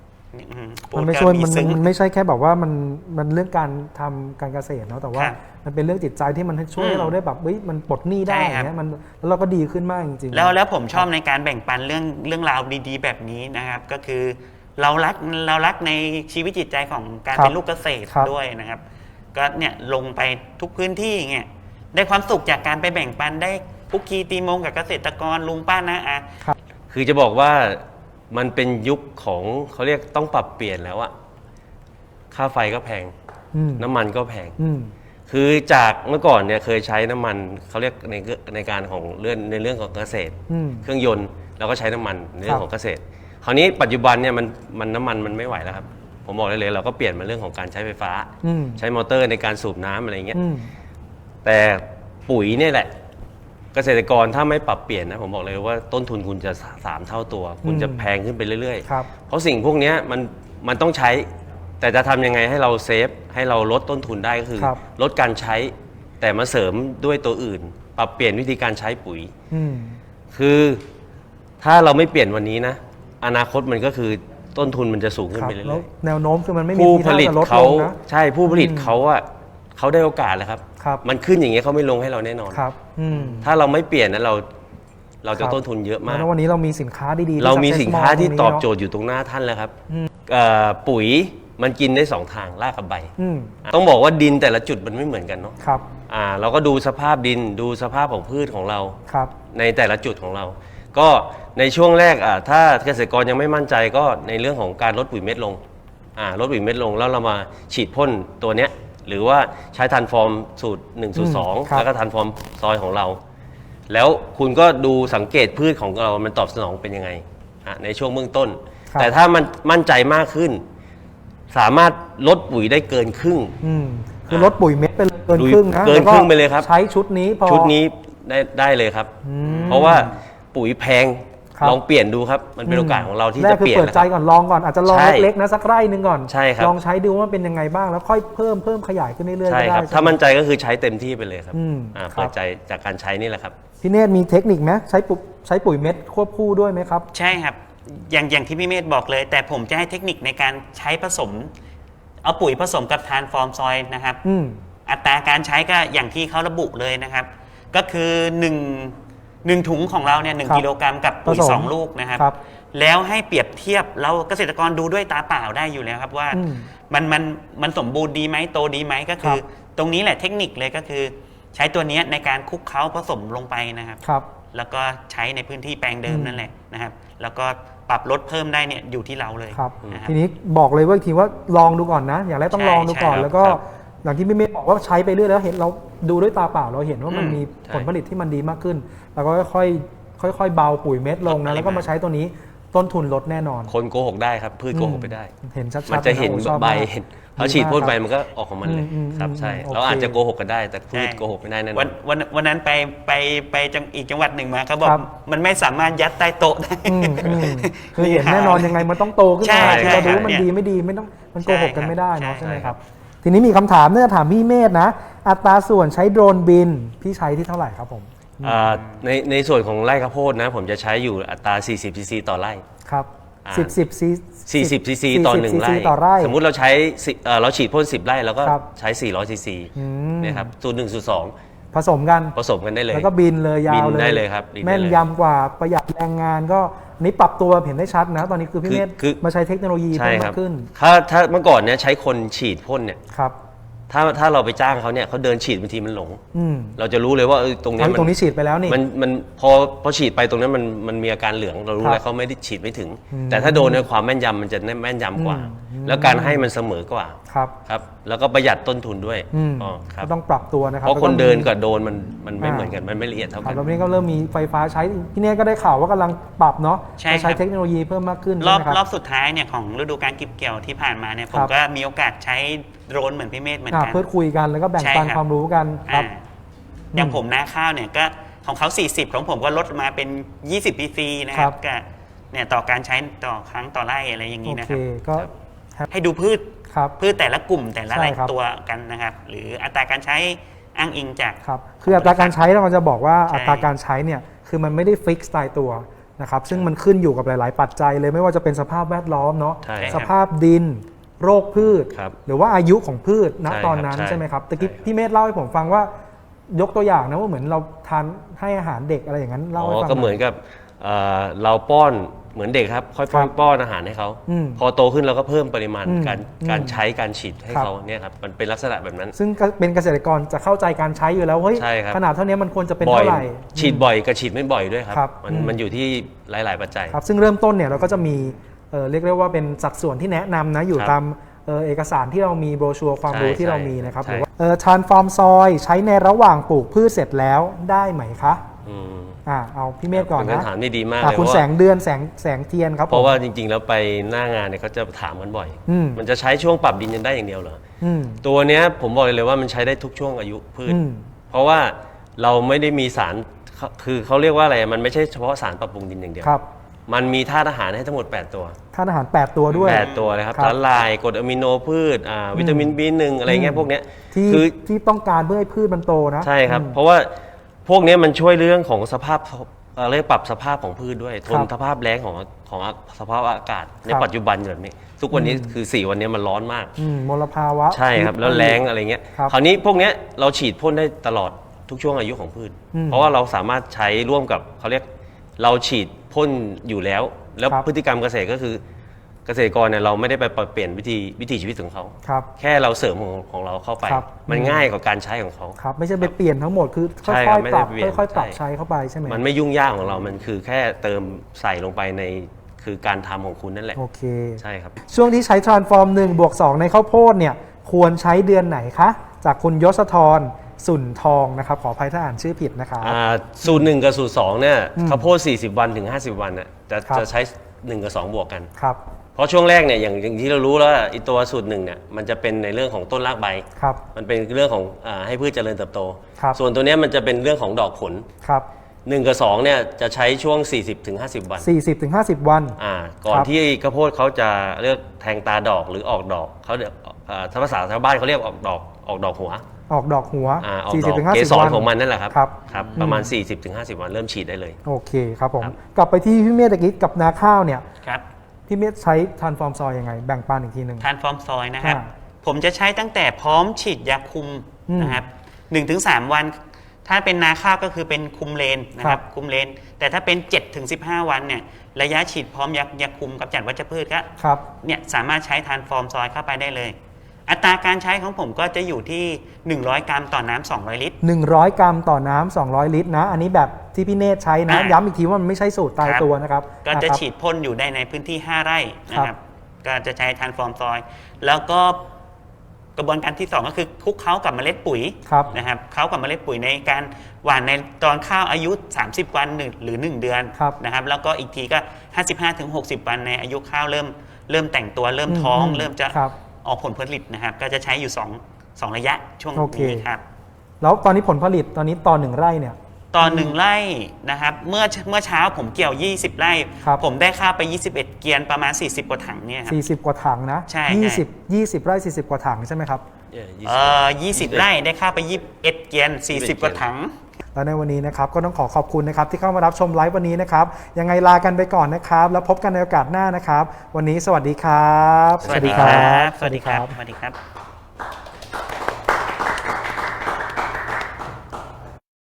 [SPEAKER 2] มพูด
[SPEAKER 1] มันไม่
[SPEAKER 2] ก็
[SPEAKER 1] ช่วย
[SPEAKER 2] มี
[SPEAKER 1] มัน
[SPEAKER 2] ซึ้ง
[SPEAKER 1] มันไม่ใช่แค่แบบว่ามันมันเรื่องการทำการเกษตรเนาะแต่ว่า
[SPEAKER 2] ครับ
[SPEAKER 1] มันเป็นเรื่องจิตใจที่มันช่วย
[SPEAKER 2] อืม
[SPEAKER 1] ให้เราได้แบบเฮ้ยมันปลดหนี้ได้
[SPEAKER 2] ใช่
[SPEAKER 1] อ
[SPEAKER 2] ครับ
[SPEAKER 1] ย่างเงี้ยมันแล้วเราก็ดีขึ้นมากจริงๆ
[SPEAKER 2] แล้วแล้วผมชอบในการแบ่งปันเรื่องเรื่องราวดีๆ แบบนี้นะครับ ก็คือเรารักเรารักในชีวิตจิตใจของการ
[SPEAKER 1] ครับ
[SPEAKER 2] เป็นลูกเกษตร
[SPEAKER 1] ครับ
[SPEAKER 2] ด้วยนะครับ ก็เนี่ยลงไปทุกพื้นที่เงี้ยได้ความสุขจากการไปแบ่งปันได้คุกคีตีมงกับเกษตรกรลุงป้านะอา
[SPEAKER 3] คือจะบอกว่า มันเป็นยุคของเขาเรียกต้องปรับเปลี่ยนแล้วอะค่าไฟก็แพง
[SPEAKER 1] อืม
[SPEAKER 3] น้ำมันก็แพง
[SPEAKER 1] อืม
[SPEAKER 3] คือจากเมื่อก่อนเนี่ยเคยใช้น้ำมันเขาเรียกในในการของเรื่องในเรื่องของเกษตร
[SPEAKER 1] อืม
[SPEAKER 3] เครื่องยนต์เราก็ใช้น้ำมันในเรื่อ
[SPEAKER 1] ครั
[SPEAKER 3] ง
[SPEAKER 1] บ
[SPEAKER 3] ของเกษตร คราวนี้ปัจจุบันเนี่ยมันมันน้ำมันมันไม่ไหวแล้วครับ ผมบอกได้เลย เราก็เปลี่ยนมาเรื่องของการใช้ไฟฟ้า
[SPEAKER 1] อืม
[SPEAKER 3] ใช้มอเตอร์ในการสูบน้ำอะไรเงี้ย
[SPEAKER 1] อืม
[SPEAKER 3] แต่ปุ๋ยเนี่ยแหละ เกษตรกรถ้าไม่ปรับเปลี่ยนนะผมบอกเลยว่าต้นทุนคุณจะสามเท่าตัว คุณจะแพงขึ้นไปเรื่อย
[SPEAKER 1] ครับ
[SPEAKER 3] ๆ เพราะสิ่งพวกเนี้ยมันมันต้องใช้ แต่จะทำยังไงให้เราเซฟให้เราลดต้นทุนได้ก็คือ
[SPEAKER 1] ครับ
[SPEAKER 3] ลดการใช้ แต่มาเสริมด้วยตัวอื่น ปรับเปลี่ยนวิธีการใช้ปุ๋ย
[SPEAKER 1] อืม
[SPEAKER 3] คือถ้าเราไม่เปลี่ยนวันนี้นะ อนาคตมันก็คือต้นทุนมันจะสูงขึ้น
[SPEAKER 1] ครับ
[SPEAKER 3] ไปเรื่
[SPEAKER 1] แล้ว
[SPEAKER 3] อย
[SPEAKER 1] แนวโน้มคือมันไม่
[SPEAKER 3] ๆ
[SPEAKER 1] มี
[SPEAKER 3] ผู้
[SPEAKER 1] ที
[SPEAKER 3] ผ
[SPEAKER 1] ท่า
[SPEAKER 3] ลิต
[SPEAKER 1] จะลดล
[SPEAKER 3] เขา
[SPEAKER 1] งนะ
[SPEAKER 3] ใช่ผู้ผลิต
[SPEAKER 1] อืม
[SPEAKER 3] เขาอะ เขาได้โอกาสแล้วครับ
[SPEAKER 1] ครับ
[SPEAKER 3] มันขึ้นอย่างเงี้ยเขาไม่ลงให้เราแน่นอน
[SPEAKER 1] ครับ อืม
[SPEAKER 3] ถ้าเราไม่เปลี่ยนนะเราเราจะ
[SPEAKER 1] ครับ
[SPEAKER 3] ต้นทุนเยอะมาก
[SPEAKER 1] แล้ววันนี้เรามีสินค้าดีๆที่
[SPEAKER 3] เรามี
[SPEAKER 1] success
[SPEAKER 3] สินค้า
[SPEAKER 1] mall
[SPEAKER 3] ที่
[SPEAKER 1] รงนี้
[SPEAKER 3] ตอบ
[SPEAKER 1] เนะ
[SPEAKER 3] โจทย์อยู่ตรงหน้าท่านแล้วครับ
[SPEAKER 1] อืม
[SPEAKER 3] เอ่อปุ๋ยมันกินได้สองทางรากกับใบ
[SPEAKER 1] อืม
[SPEAKER 3] ต้องบอกว่าดินแต่ละจุดมันไม่เหมือนกันเนาะ
[SPEAKER 1] ครับ
[SPEAKER 3] อ่าเราก็ดูสภาพดินดูสภาพของพืชของเรา
[SPEAKER 1] ครับ
[SPEAKER 3] ในแต่ละจุดของเรา ก็ในช่วงแรกอะถ้าเกษตรกรยังไม่มั่นใจก็ในเรื่องของการลดปุ๋ยเม็ดลงอ่าลดปุ๋ยเม็ดลงแล้วเรามาฉีดพ่นตัวเนี้ย หรือว่าใช้ทันฟอร์มสูตร1สูตร
[SPEAKER 1] อืมครับ
[SPEAKER 3] 2แล้วก็ทันฟอร์มซอยของเรา แล้วคุณก็ดูสังเกตพืชของเรา มันตอบสนองเป็นยังไงอะในช่วงเบื้องต้น
[SPEAKER 1] ครับ
[SPEAKER 3] แต่ถ้ามันมั่นใจมากขึ้น สามารถลดปุ๋ยได้เกินครึ่ง
[SPEAKER 1] อืมคือลดปุ๋ยเม็ดไปเลยเกิน
[SPEAKER 3] ลุย
[SPEAKER 1] ครึ่งนะ
[SPEAKER 3] เกิน
[SPEAKER 1] แว
[SPEAKER 3] ครึ่งไปเลยครับ
[SPEAKER 1] ใช้ชุดนี้พอ
[SPEAKER 3] ชุดนี้ได้ได้เลยครับ
[SPEAKER 1] อืม
[SPEAKER 3] เพราะว่าปุ๋ยแพง
[SPEAKER 1] ครับ
[SPEAKER 3] ลองเปลี่ยนดูครับ มันเป็นโอกาสของเราที่
[SPEAKER 1] แร
[SPEAKER 3] จะ
[SPEAKER 1] กคื
[SPEAKER 3] เปลี่ยน
[SPEAKER 1] เปิด
[SPEAKER 3] นะค
[SPEAKER 1] ใจ
[SPEAKER 3] รับ
[SPEAKER 1] ก่อนลองก่อนอาจจะลอง
[SPEAKER 3] ใช่
[SPEAKER 1] เล็กๆนะสักไร่หนึ่งก่อน
[SPEAKER 3] ใช่ครับ
[SPEAKER 1] ลองใช้ดูว่าเป็นยังไงบ้างแล้วค่อยเพิ่มเพิ่มขยายขึ้นเรื่อยๆ
[SPEAKER 3] ใช่
[SPEAKER 1] ก็
[SPEAKER 3] ค
[SPEAKER 1] ได้
[SPEAKER 3] รับ
[SPEAKER 1] ใช่
[SPEAKER 3] ถ้า
[SPEAKER 1] ไหม
[SPEAKER 3] มั่นใจก็คือใช้เต็มที่ไปเลยครับ
[SPEAKER 1] อืม
[SPEAKER 3] อ่า
[SPEAKER 1] ครับ
[SPEAKER 3] เปิดใจจากการใช้นี่แหละครับ
[SPEAKER 1] พี่เนตรมีเทคนิคไหมใช้ปุ๋ยใช้ปุ๋ยเม็ดควบคู่ด้วยไหมครับ
[SPEAKER 2] ใช่ครับอย่างอย่างที่พี่เมธบอกเลย แต่ผมจะให้เทคนิคในการใช้ผสม เอาปุ๋ยผสมกับทานฟอร์มซอยนะครับ
[SPEAKER 1] อืม
[SPEAKER 2] อัตราการใช้ก็อย่างที่เขาระบุเลยนะครับ ก็คือ1ง หนึ่งถุงของเราเนี่ยหนึ่ง
[SPEAKER 1] ครับ
[SPEAKER 2] กิโลกรัมกับปุ๋ย
[SPEAKER 1] ผสม
[SPEAKER 2] สองลูกนะครับ
[SPEAKER 1] ครับ
[SPEAKER 2] แล้วให้เปรียบเทียบเราเกษตรกรดูด้วยตาเปล่าได้อยู่แล้วครับว่า
[SPEAKER 1] อืม
[SPEAKER 2] มันมันมันสมบูรณ์ดีไหมโตดีไหมก็คือ
[SPEAKER 1] ครับ
[SPEAKER 2] ตรงนี้แหละเทคนิคเลยก็คือ ใช้ตัวเนี้ยในการคลุกเคล้าผสมลงไปนะครับ
[SPEAKER 1] ครับ
[SPEAKER 2] แล้วก็ใช้ในพื้นที่แปลงเดิม
[SPEAKER 1] อืม
[SPEAKER 2] นั่นแหละนะครับ แล้วก็ปรับลดเพิ่มได้เนี่ยอยู่ที่เราเลย
[SPEAKER 1] ครับ
[SPEAKER 2] นะครับ
[SPEAKER 1] ทีนี้บอกเลยว่าอีกทีว่าลองดูก่อนนะ อย่างแรกต้อง
[SPEAKER 2] ใช่
[SPEAKER 1] ลองดูก่อน
[SPEAKER 2] ใช่ครับ
[SPEAKER 1] แล้วก็
[SPEAKER 3] ครับ
[SPEAKER 1] อย่างที่พี่เมย์บอกว่าใช้ไปเรื่อยแล้วเห็นเราดูด้วยตาเปล่าเราเห็นว่ามัน
[SPEAKER 2] อืม
[SPEAKER 1] มี
[SPEAKER 3] ใช่
[SPEAKER 1] ผลผลิตที่มันดีมากขึ้น แล้วก็ค่อยๆค่อยๆเบาปุ๋ยเม็ดลง
[SPEAKER 2] ลดปริ
[SPEAKER 1] นะ
[SPEAKER 2] มาณ
[SPEAKER 1] แล้วก็มาใช้ตัวนี้ต้นทุนลดแน่นอน
[SPEAKER 3] คนโกหกได้ครับพืชโกหกไปได้
[SPEAKER 1] อืมเห็นชัดๆ
[SPEAKER 3] มันจะเห็น
[SPEAKER 1] โอ้ชอบ
[SPEAKER 3] ใบ
[SPEAKER 1] มาก
[SPEAKER 3] เห็นเขาฉีดพ่นไป
[SPEAKER 1] ดีมาก
[SPEAKER 3] มันก็ออกของมันเลย
[SPEAKER 1] อืมอืม
[SPEAKER 3] ครับใช่
[SPEAKER 1] อืม
[SPEAKER 3] เรา
[SPEAKER 1] โอเค
[SPEAKER 3] อาจจะโกหกกันได้แต่พืช
[SPEAKER 2] ใช่
[SPEAKER 3] โกหกไม่ได้แน่น
[SPEAKER 2] วั
[SPEAKER 3] อนน
[SPEAKER 2] วันวันนั้นไปไปไปจังอีกจังหวัดหนึ่งมาเขาบอก
[SPEAKER 1] ครับ
[SPEAKER 2] มันไม่สามารถยัดใต้โต๊ะได้
[SPEAKER 1] อืมอืมคือเห็นแน่นอนยังไงมันต้องโตขึ้น
[SPEAKER 2] ใช่
[SPEAKER 1] มา
[SPEAKER 2] ใช่
[SPEAKER 1] คือเราดู
[SPEAKER 2] ครับ
[SPEAKER 1] ว่ามัน
[SPEAKER 2] เนี่ย
[SPEAKER 1] ดีไม่ดีไม่ต้องมันโกหกกันไม่ได้เนาะ
[SPEAKER 2] ใช่
[SPEAKER 1] ใช่ไหม
[SPEAKER 3] ใช่
[SPEAKER 1] ค
[SPEAKER 3] ครั
[SPEAKER 1] รับ
[SPEAKER 3] บ
[SPEAKER 1] ทีนี้มีคำถามเนี่ยถามพี่เมธนะ อัตราส่วนใช้โดรนบิน พี่ใช้ที่เท่าไหร่ครับผม
[SPEAKER 3] อ่าในในส่วนของไร่ข้าวโพดนะ ผมจะใช้อยู่อัตรา 40ซีซีต่อไร่
[SPEAKER 1] ครับ
[SPEAKER 3] อ่า
[SPEAKER 1] สิบสิบซี
[SPEAKER 3] 40ซีซีต่อ1ไร่
[SPEAKER 1] ต่อไร่
[SPEAKER 3] สมมุติเราใช้สิเอ่อเราฉีดพ่น10ไร่เราก็
[SPEAKER 1] ครับ
[SPEAKER 3] ใช้400ซีซี
[SPEAKER 1] อืม
[SPEAKER 3] นะครับสูตรหนึ่งสูตรสอง
[SPEAKER 1] ผสมกัน
[SPEAKER 3] ผสมกันได้เลย
[SPEAKER 1] แล้วก็บินเลยยาว
[SPEAKER 3] บิน
[SPEAKER 1] เลย
[SPEAKER 3] ได้เลยครับบินได้เลย
[SPEAKER 1] แม่นยำกว่าประหยัดแรงงานก็อั นนี้ปรับตัวเห็นได้ชัดนะ ตอนนี้คือพี่
[SPEAKER 3] คือ
[SPEAKER 1] เมธ
[SPEAKER 3] คือ
[SPEAKER 1] มาใช้เทคโนโลยี
[SPEAKER 3] ใช่
[SPEAKER 1] เพิ่ม
[SPEAKER 3] ครั
[SPEAKER 1] มา
[SPEAKER 3] บ
[SPEAKER 1] กขึ้น
[SPEAKER 3] ถ้าถ้าเมื่อก่อนเนี่ยใช้คนฉีดพ่นเนี่ย
[SPEAKER 1] ครับ
[SPEAKER 3] ถ้าถ้าเราไปจ้างเขาเนี่ยเขาเดินฉีดบางทีมันหลง
[SPEAKER 1] อืม
[SPEAKER 3] เราจะรู้เลยว่าเออตรงเนี้ย
[SPEAKER 1] เอา
[SPEAKER 3] มั
[SPEAKER 1] ตรงนี้ฉีดไปแล้วนี่
[SPEAKER 3] มันมันพอพอฉีดไปตรงนั้นมันมันมีอาการเหลืองเรารู้
[SPEAKER 1] ครับ
[SPEAKER 3] แล้วเขาไม่ได้ฉีดไม่ถึง
[SPEAKER 1] อืม
[SPEAKER 3] แต่ถ้าโดนในยความแม่นยำมันจะแม่นยำกว่า
[SPEAKER 1] อืม
[SPEAKER 3] แล้วการให้มันเสมอกว่า
[SPEAKER 1] ครับ
[SPEAKER 3] ครับ แล้วก็ประหยัดต้นทุนด้วย
[SPEAKER 1] อืม
[SPEAKER 3] อ๋อครับ
[SPEAKER 1] ก็ต้องปรับตัวนะครับ
[SPEAKER 3] เพราะ
[SPEAKER 1] แล้ว
[SPEAKER 3] ค
[SPEAKER 1] ก็
[SPEAKER 3] น
[SPEAKER 1] มี
[SPEAKER 3] เดินกับโดนมันมันไม่
[SPEAKER 1] อ่า
[SPEAKER 3] เหมือนกันมันไม่ละเอียดเท่า
[SPEAKER 1] ครั
[SPEAKER 3] กับน
[SPEAKER 1] แล้วนี้ก็เริ่มมีไฟฟ้าใช้ที่เนี่ยก็ได้ข่าวว่ากำลังปรับเนาะ
[SPEAKER 2] ใช่
[SPEAKER 1] จะใช้
[SPEAKER 2] ครับ
[SPEAKER 1] เทคโนโลยีเพิ่มมากขึ้น
[SPEAKER 2] ร
[SPEAKER 1] ใช่
[SPEAKER 2] อบ
[SPEAKER 1] ไหมครับ
[SPEAKER 2] รอบสุดท้ายเนี่ยของฤดูการเก็บเกี่ยวที่ผ่านมาเนี่ยผ
[SPEAKER 1] ค
[SPEAKER 2] ม
[SPEAKER 1] รับ
[SPEAKER 2] ก็มีโอกาสใช้โดรนเหมือนพี่เมธเหมือน
[SPEAKER 1] อ่า
[SPEAKER 2] กัน
[SPEAKER 1] เพื่อคุยกันแล้วก็แบ่ง
[SPEAKER 2] ใช่
[SPEAKER 1] ปัน
[SPEAKER 2] ครับ
[SPEAKER 1] ความรู้กันครับ
[SPEAKER 2] อ่าอย่างผมนาข้าวเนี่ยก็ของเขา 40 ของผมก็ลดมาเป็น 20 pc นะค
[SPEAKER 1] ครั
[SPEAKER 2] รับบ ก็เนี่ยต่อการใช้ต่อครั้งต่อไร่อะไรอย่าง
[SPEAKER 1] โอ
[SPEAKER 2] นี้นะ
[SPEAKER 1] เค
[SPEAKER 2] ครับ
[SPEAKER 1] ก็
[SPEAKER 2] ให้ดูพืช
[SPEAKER 1] ครับ
[SPEAKER 2] พืชแต่ละกลุ่มแต่ละ
[SPEAKER 1] ใช่
[SPEAKER 2] ราย
[SPEAKER 1] ครับ
[SPEAKER 2] ตัวกันนะครับ หรืออัตราการใช้อ้างอิงจาก
[SPEAKER 1] ครับคืออัตราการใช้เราจะบอกว่า
[SPEAKER 2] ใช่
[SPEAKER 1] อัตราการใช้เนี่ยคือมันไม่ได้ฟิกซ์ตายตัวนะครับซึ่งมันขึ้นอยู่กับหลาย ๆ ปัจจัยเลยไม่ว่าจะเป็นสภาพแวดล้อมเนาะ
[SPEAKER 3] ใช่ครับ
[SPEAKER 1] สภาพดิน โรคพืช
[SPEAKER 3] ครับ
[SPEAKER 1] หรือว่าอายุของพืชณ
[SPEAKER 3] ใช่
[SPEAKER 1] ตอนนั้น
[SPEAKER 3] ครับใช่
[SPEAKER 1] ใช่ไหมครับตะกี้
[SPEAKER 3] ใช่ครับ
[SPEAKER 1] พี่เมธเล่าให้ผมฟังว่ายกตัวอย่างนะว่าเหมือนเราทานให้อาหารเด็กอะไรอย่างนั้น
[SPEAKER 3] อ๋
[SPEAKER 1] เล่าให้
[SPEAKER 3] อ
[SPEAKER 1] ฟัง
[SPEAKER 3] ก็เหมือนกับเอ่อเราป้อนเหมือนเด็กครับ ค่อยป้อน
[SPEAKER 1] ครับ
[SPEAKER 3] ป้อนอาหารให้เขา
[SPEAKER 1] อืม
[SPEAKER 3] พอโตขึ้นเราก็เพิ่มปริมาณ
[SPEAKER 1] อืม
[SPEAKER 3] การ
[SPEAKER 1] อืม
[SPEAKER 3] การใช้การฉีดให้
[SPEAKER 1] ครับ
[SPEAKER 3] เขาเนี่ยครับมันเป็นลักษณะแบบนั้น
[SPEAKER 1] ซึ่งก็เป็นเกษตรกรจะเข้าใจการใช้อยู่แล้วเฮ้ย
[SPEAKER 3] ใช่ครับ
[SPEAKER 1] ขนาดเท่านี้มันควรจะเป็น
[SPEAKER 3] บ่อย
[SPEAKER 1] เท่าไหร่
[SPEAKER 3] ฉีดบ่อยกับฉีดไม่บ่อยด้วยครับ
[SPEAKER 1] ครับ
[SPEAKER 3] มัน
[SPEAKER 1] อืม
[SPEAKER 3] มันอยู่ที่หลาย ๆ ปัจจัย
[SPEAKER 1] ครับซึ่งเริ่มต้นเนี่ยเราก็จะมี เอ่อเรียกได้ว่าเป็นสัดส่วนที่แนะนำนะอยู่
[SPEAKER 3] ครับ
[SPEAKER 1] ตามเอ่อเอกสารที่เรามีโบรชัวร์ความรู้
[SPEAKER 3] ใช่
[SPEAKER 1] ที่เรา
[SPEAKER 3] ใช่
[SPEAKER 1] มีนะครับ
[SPEAKER 3] ใช่
[SPEAKER 1] หรือว่าเอ่อทรานฟอร์มซอยใช้ในระหว่างปลูกพืชเสร็จแล้วได้ไหมคะ
[SPEAKER 3] อืม
[SPEAKER 1] อ่าเอาพี่เมฆก่อน
[SPEAKER 3] เป็น
[SPEAKER 1] นะ
[SPEAKER 3] คำถามที่ดีมาก
[SPEAKER 1] อะ
[SPEAKER 3] เลย
[SPEAKER 1] คุณ
[SPEAKER 3] ว่า
[SPEAKER 1] แสงเดือนแสงแสงเทียนครับ
[SPEAKER 3] เพราะ
[SPEAKER 1] ผม
[SPEAKER 3] ว่าจริงๆแล้วไปหน้างานเนี่ยเขาจะถามกันบ่อย
[SPEAKER 1] อืม
[SPEAKER 3] มันจะใช้ช่วงปรับดินยันได้อย่างเดียวเหรอ
[SPEAKER 1] อืม
[SPEAKER 3] ตัวเนี้ยผมบอกเลยว่ามันใช้ได้ทุกช่วงอายุพืช
[SPEAKER 1] อืม
[SPEAKER 3] เพราะว่าเราไม่ได้มีสารเขาคือเขาเรียกว่าอะไรมันไม่ใช่เฉพาะสารปรับปรุงดินอย่างเดียว
[SPEAKER 1] ครับ
[SPEAKER 3] มันมีธาตุอาหารให้ทั้งหมด 8 ตัว
[SPEAKER 1] ทานอาหาร 8 ตัวด้วย
[SPEAKER 3] 8 ตัวเลยครับ
[SPEAKER 1] ครับ
[SPEAKER 3] สารลายกรดอะมิโนพืชอ่าวิตามิน B1 อะไรเงี้ยพวกเนี้ย
[SPEAKER 1] ที่
[SPEAKER 3] คือ
[SPEAKER 1] ที่ต้องการเพื่อให้พืชมันโตนะ
[SPEAKER 3] ใช่ครับ
[SPEAKER 1] อืม
[SPEAKER 3] เพราะว่าพวกเนี้ยมันช่วยเรื่องของสภาพเอ่อเรียกปรับสภาพของพืชด้วย ทน
[SPEAKER 1] ครับ
[SPEAKER 3] สภาพแล้งของของสภาพอากาศ ใน
[SPEAKER 1] ครับ
[SPEAKER 3] ปัจจุบันแบบนี้ ทุกวันนี้คือ 4 วันนี้มันร้อนมาก
[SPEAKER 1] อืมมลภาวะ
[SPEAKER 3] ใช่ครับแล้วแรงอะไรเงี้ย
[SPEAKER 1] ครับ
[SPEAKER 3] คราวนี้พวกเนี้ยเราฉีดพ่นได้ตลอดทุกช่วงอายุของพืช
[SPEAKER 1] อืม
[SPEAKER 3] เพราะว่าเราสามารถใช้ร่วมกับเขาเรียก เราฉีดพ่นอยู่แล้ว แล้ว
[SPEAKER 1] ครับ
[SPEAKER 3] พฤติกรรมเกษตรก็คือเกษตรกรเนี่ยเราไม่ได้ไปปรับเปลี่ยนวิธีวิถีชีวิตของเขา
[SPEAKER 1] ครับ
[SPEAKER 3] แค่เราเสริมของของเราเข้าไป
[SPEAKER 1] ครับ
[SPEAKER 3] มัน
[SPEAKER 1] อืม
[SPEAKER 3] ง่ายกว่าการใช้ของเขา
[SPEAKER 1] ครับ ไม่ใช่ไปเปลี่ยนทั้งหมดคือค่
[SPEAKER 3] ใช่ครั
[SPEAKER 1] อบย
[SPEAKER 3] ไม่
[SPEAKER 1] ๆป
[SPEAKER 3] ได้
[SPEAKER 1] รับ
[SPEAKER 3] เปลี่ยน
[SPEAKER 1] ค่อยๆปรับ
[SPEAKER 3] ใช่
[SPEAKER 1] ใช้เข้าไปใช่ไหม
[SPEAKER 3] มันไม่ยุ่งยากของเรา มันคือแค่เติมใส่ลงไปในคือการทำของคุณนั่นแหละ
[SPEAKER 1] โอเค
[SPEAKER 3] ใช่ครับ
[SPEAKER 1] ช่วงที่ใช้ transform 1บวก2ในข้าวโพดเนี่ย ควรใช้เดือนไหนคะ จากคุณยศธร สุนทองนะครับขออภัยถ้าอ่านชื่อผิดนะครับ
[SPEAKER 3] อ่าสูตรหนึ่งกับสูตรสองเนี่ย
[SPEAKER 1] อืม
[SPEAKER 3] ข้าวโพด40 วันถึง 50 วันน่ะจะ
[SPEAKER 1] ครับ
[SPEAKER 3] จะใช้ 1 กับ 2 บวกกัน
[SPEAKER 1] ครับ
[SPEAKER 3] เพราะช่วงแรกเนี่ยอย่างอย่างที่เรารู้แล้วไอีตัวสูตรหนึ่งเนี่ยมันจะเป็นในเรื่องของต้นรากใบ
[SPEAKER 1] ครับ
[SPEAKER 3] มันเป็นเรื่องของอาให้พืชเจริญเติบโต
[SPEAKER 1] ครับ
[SPEAKER 3] ส่วนตัวเนี้ยมันจะเป็นเรื่องของดอกผล
[SPEAKER 1] ครับ
[SPEAKER 3] 1 กับ2เนี่ยจะใช้ช่วง 40ถึง50 วัน
[SPEAKER 1] 40ถึง50 วัน
[SPEAKER 3] อ่าก่อน
[SPEAKER 1] ครับ
[SPEAKER 3] ที่ข้าวโพดเขาจะเรียกแทงตาดอกหรือออกดอกเขาเรียกอ่าถ้าภาษาชาวบ้านเขาเรียกออกดอกออกดอกหัว
[SPEAKER 1] ออกดอกหัว
[SPEAKER 3] อ่าออกดอก
[SPEAKER 1] 40ถึง
[SPEAKER 3] เกส
[SPEAKER 1] 50
[SPEAKER 3] ร
[SPEAKER 1] วัน
[SPEAKER 3] ของมันนั่นแหละครับ
[SPEAKER 1] ครับ
[SPEAKER 3] ครับประมาณ 40ถึง50 วันเริ่มฉีดได้เลย
[SPEAKER 1] โอเคครับผม
[SPEAKER 3] ครับ
[SPEAKER 1] กลับไปที่พี่เมธตะกี้กับนาข้าวเนี่ย
[SPEAKER 2] ครับ
[SPEAKER 1] พี่เมธใช้ transform ซอยยังไง แบ่งปันอีกทีหนึ่ง
[SPEAKER 2] ทานฟอร์มซอยนะครับ
[SPEAKER 1] อ่า
[SPEAKER 2] ผมจะใช้ตั้งแต่พร้อมฉีดยาคุม
[SPEAKER 1] อืม
[SPEAKER 2] นะครับหนึ่งถึงสามวัน ถ้าเป็นนาข้าวก็คือเป็นคุมเลนนะค
[SPEAKER 1] ครั
[SPEAKER 2] รับ บคุมเลน แต่ถ้าเป็น7จ็ถึงสิวันเนี่ยระยะฉีดพร้อมยายาคุมกับจัดวัชพืชก็
[SPEAKER 1] ครับ
[SPEAKER 2] เนี่ยสามารถใช้ทานฟอร์มซอยเข้าไปได้เลย อัตราการใช้ของผมก็จะอยู่ที่ 100 กรัมต่อน้ำ200 ลิตร
[SPEAKER 1] 100 กรัมต่อน้ำ200 ลิตรนะ อันนี้แบบที่พี่เนธใช้นะ
[SPEAKER 2] อ่า
[SPEAKER 1] ย้ำอีกทีว่ามันไม่ใช่สูตรตาย
[SPEAKER 2] ครับ
[SPEAKER 1] ตัวนะครับ
[SPEAKER 2] ก็จะ
[SPEAKER 1] นะครับ
[SPEAKER 2] ฉีดพ่นอยู่ได้ในพื้นที่ 5 ไร่นะค
[SPEAKER 1] ครั
[SPEAKER 2] รับ
[SPEAKER 1] บ
[SPEAKER 2] ก็จะใช้ทานฟอร์มซอย แล้วก็กระบวนการที่ 2 ก็คือคลุกเคล้ากับเมล็ดปุ๋ย
[SPEAKER 1] ครับ
[SPEAKER 2] นะครับเคล้ากับเมล็ดปุ๋ยในการหว่านในตอนข้าวอายุ 30 วันหนึ่งหรือ 1 เดือน
[SPEAKER 1] ครับ
[SPEAKER 2] นะครับ แล้วก็อีกทีก็ 55-60 วันในอายุข้าวเริ่ม เริ่มแต่งตัวเริ่มท้อง
[SPEAKER 1] อืม
[SPEAKER 2] เริ่มจะ
[SPEAKER 1] ครับ
[SPEAKER 2] ออกผลผลิตนะครับ ก็จะใช้อยู่2 2ระยะช่วง
[SPEAKER 1] โอเค
[SPEAKER 2] นี้ครับ
[SPEAKER 1] แล้วตอนนี้ผลผลิตตอนนี้ต่อหนึ่งไร่เนี่ย
[SPEAKER 2] ตอนหนึ่งไร่นะครับ เมื่อเมื่อเช้าผมเกี่ยว 20 ไร่
[SPEAKER 1] ครับ
[SPEAKER 2] ผมได้ข้าวไป 21 เกวียนประมาณ 40 กว่าถังเนี่ยครับ
[SPEAKER 1] 40 กว่าถังนะ
[SPEAKER 2] ใช่ใช่
[SPEAKER 1] 20 20ไร่40 กว่าถังใช่ไหมครับ
[SPEAKER 2] เอ่อ20 ไร่ได้ข้าวไป 21 เกวียน 40 กว่าถัง
[SPEAKER 1] แล้วในวันนี้นะครับก็ต้องขอขอบคุณนะครับที่เข้ามารับชมไลฟ์วันนี้นะครับยังไงลากันไปก่อนนะครับ แล้วพบกันในโอกาสหน้านะครับ วันนี้สวัสดีครับ
[SPEAKER 2] สวัสดีครับ สวัสดีครับ สวัสดีครับ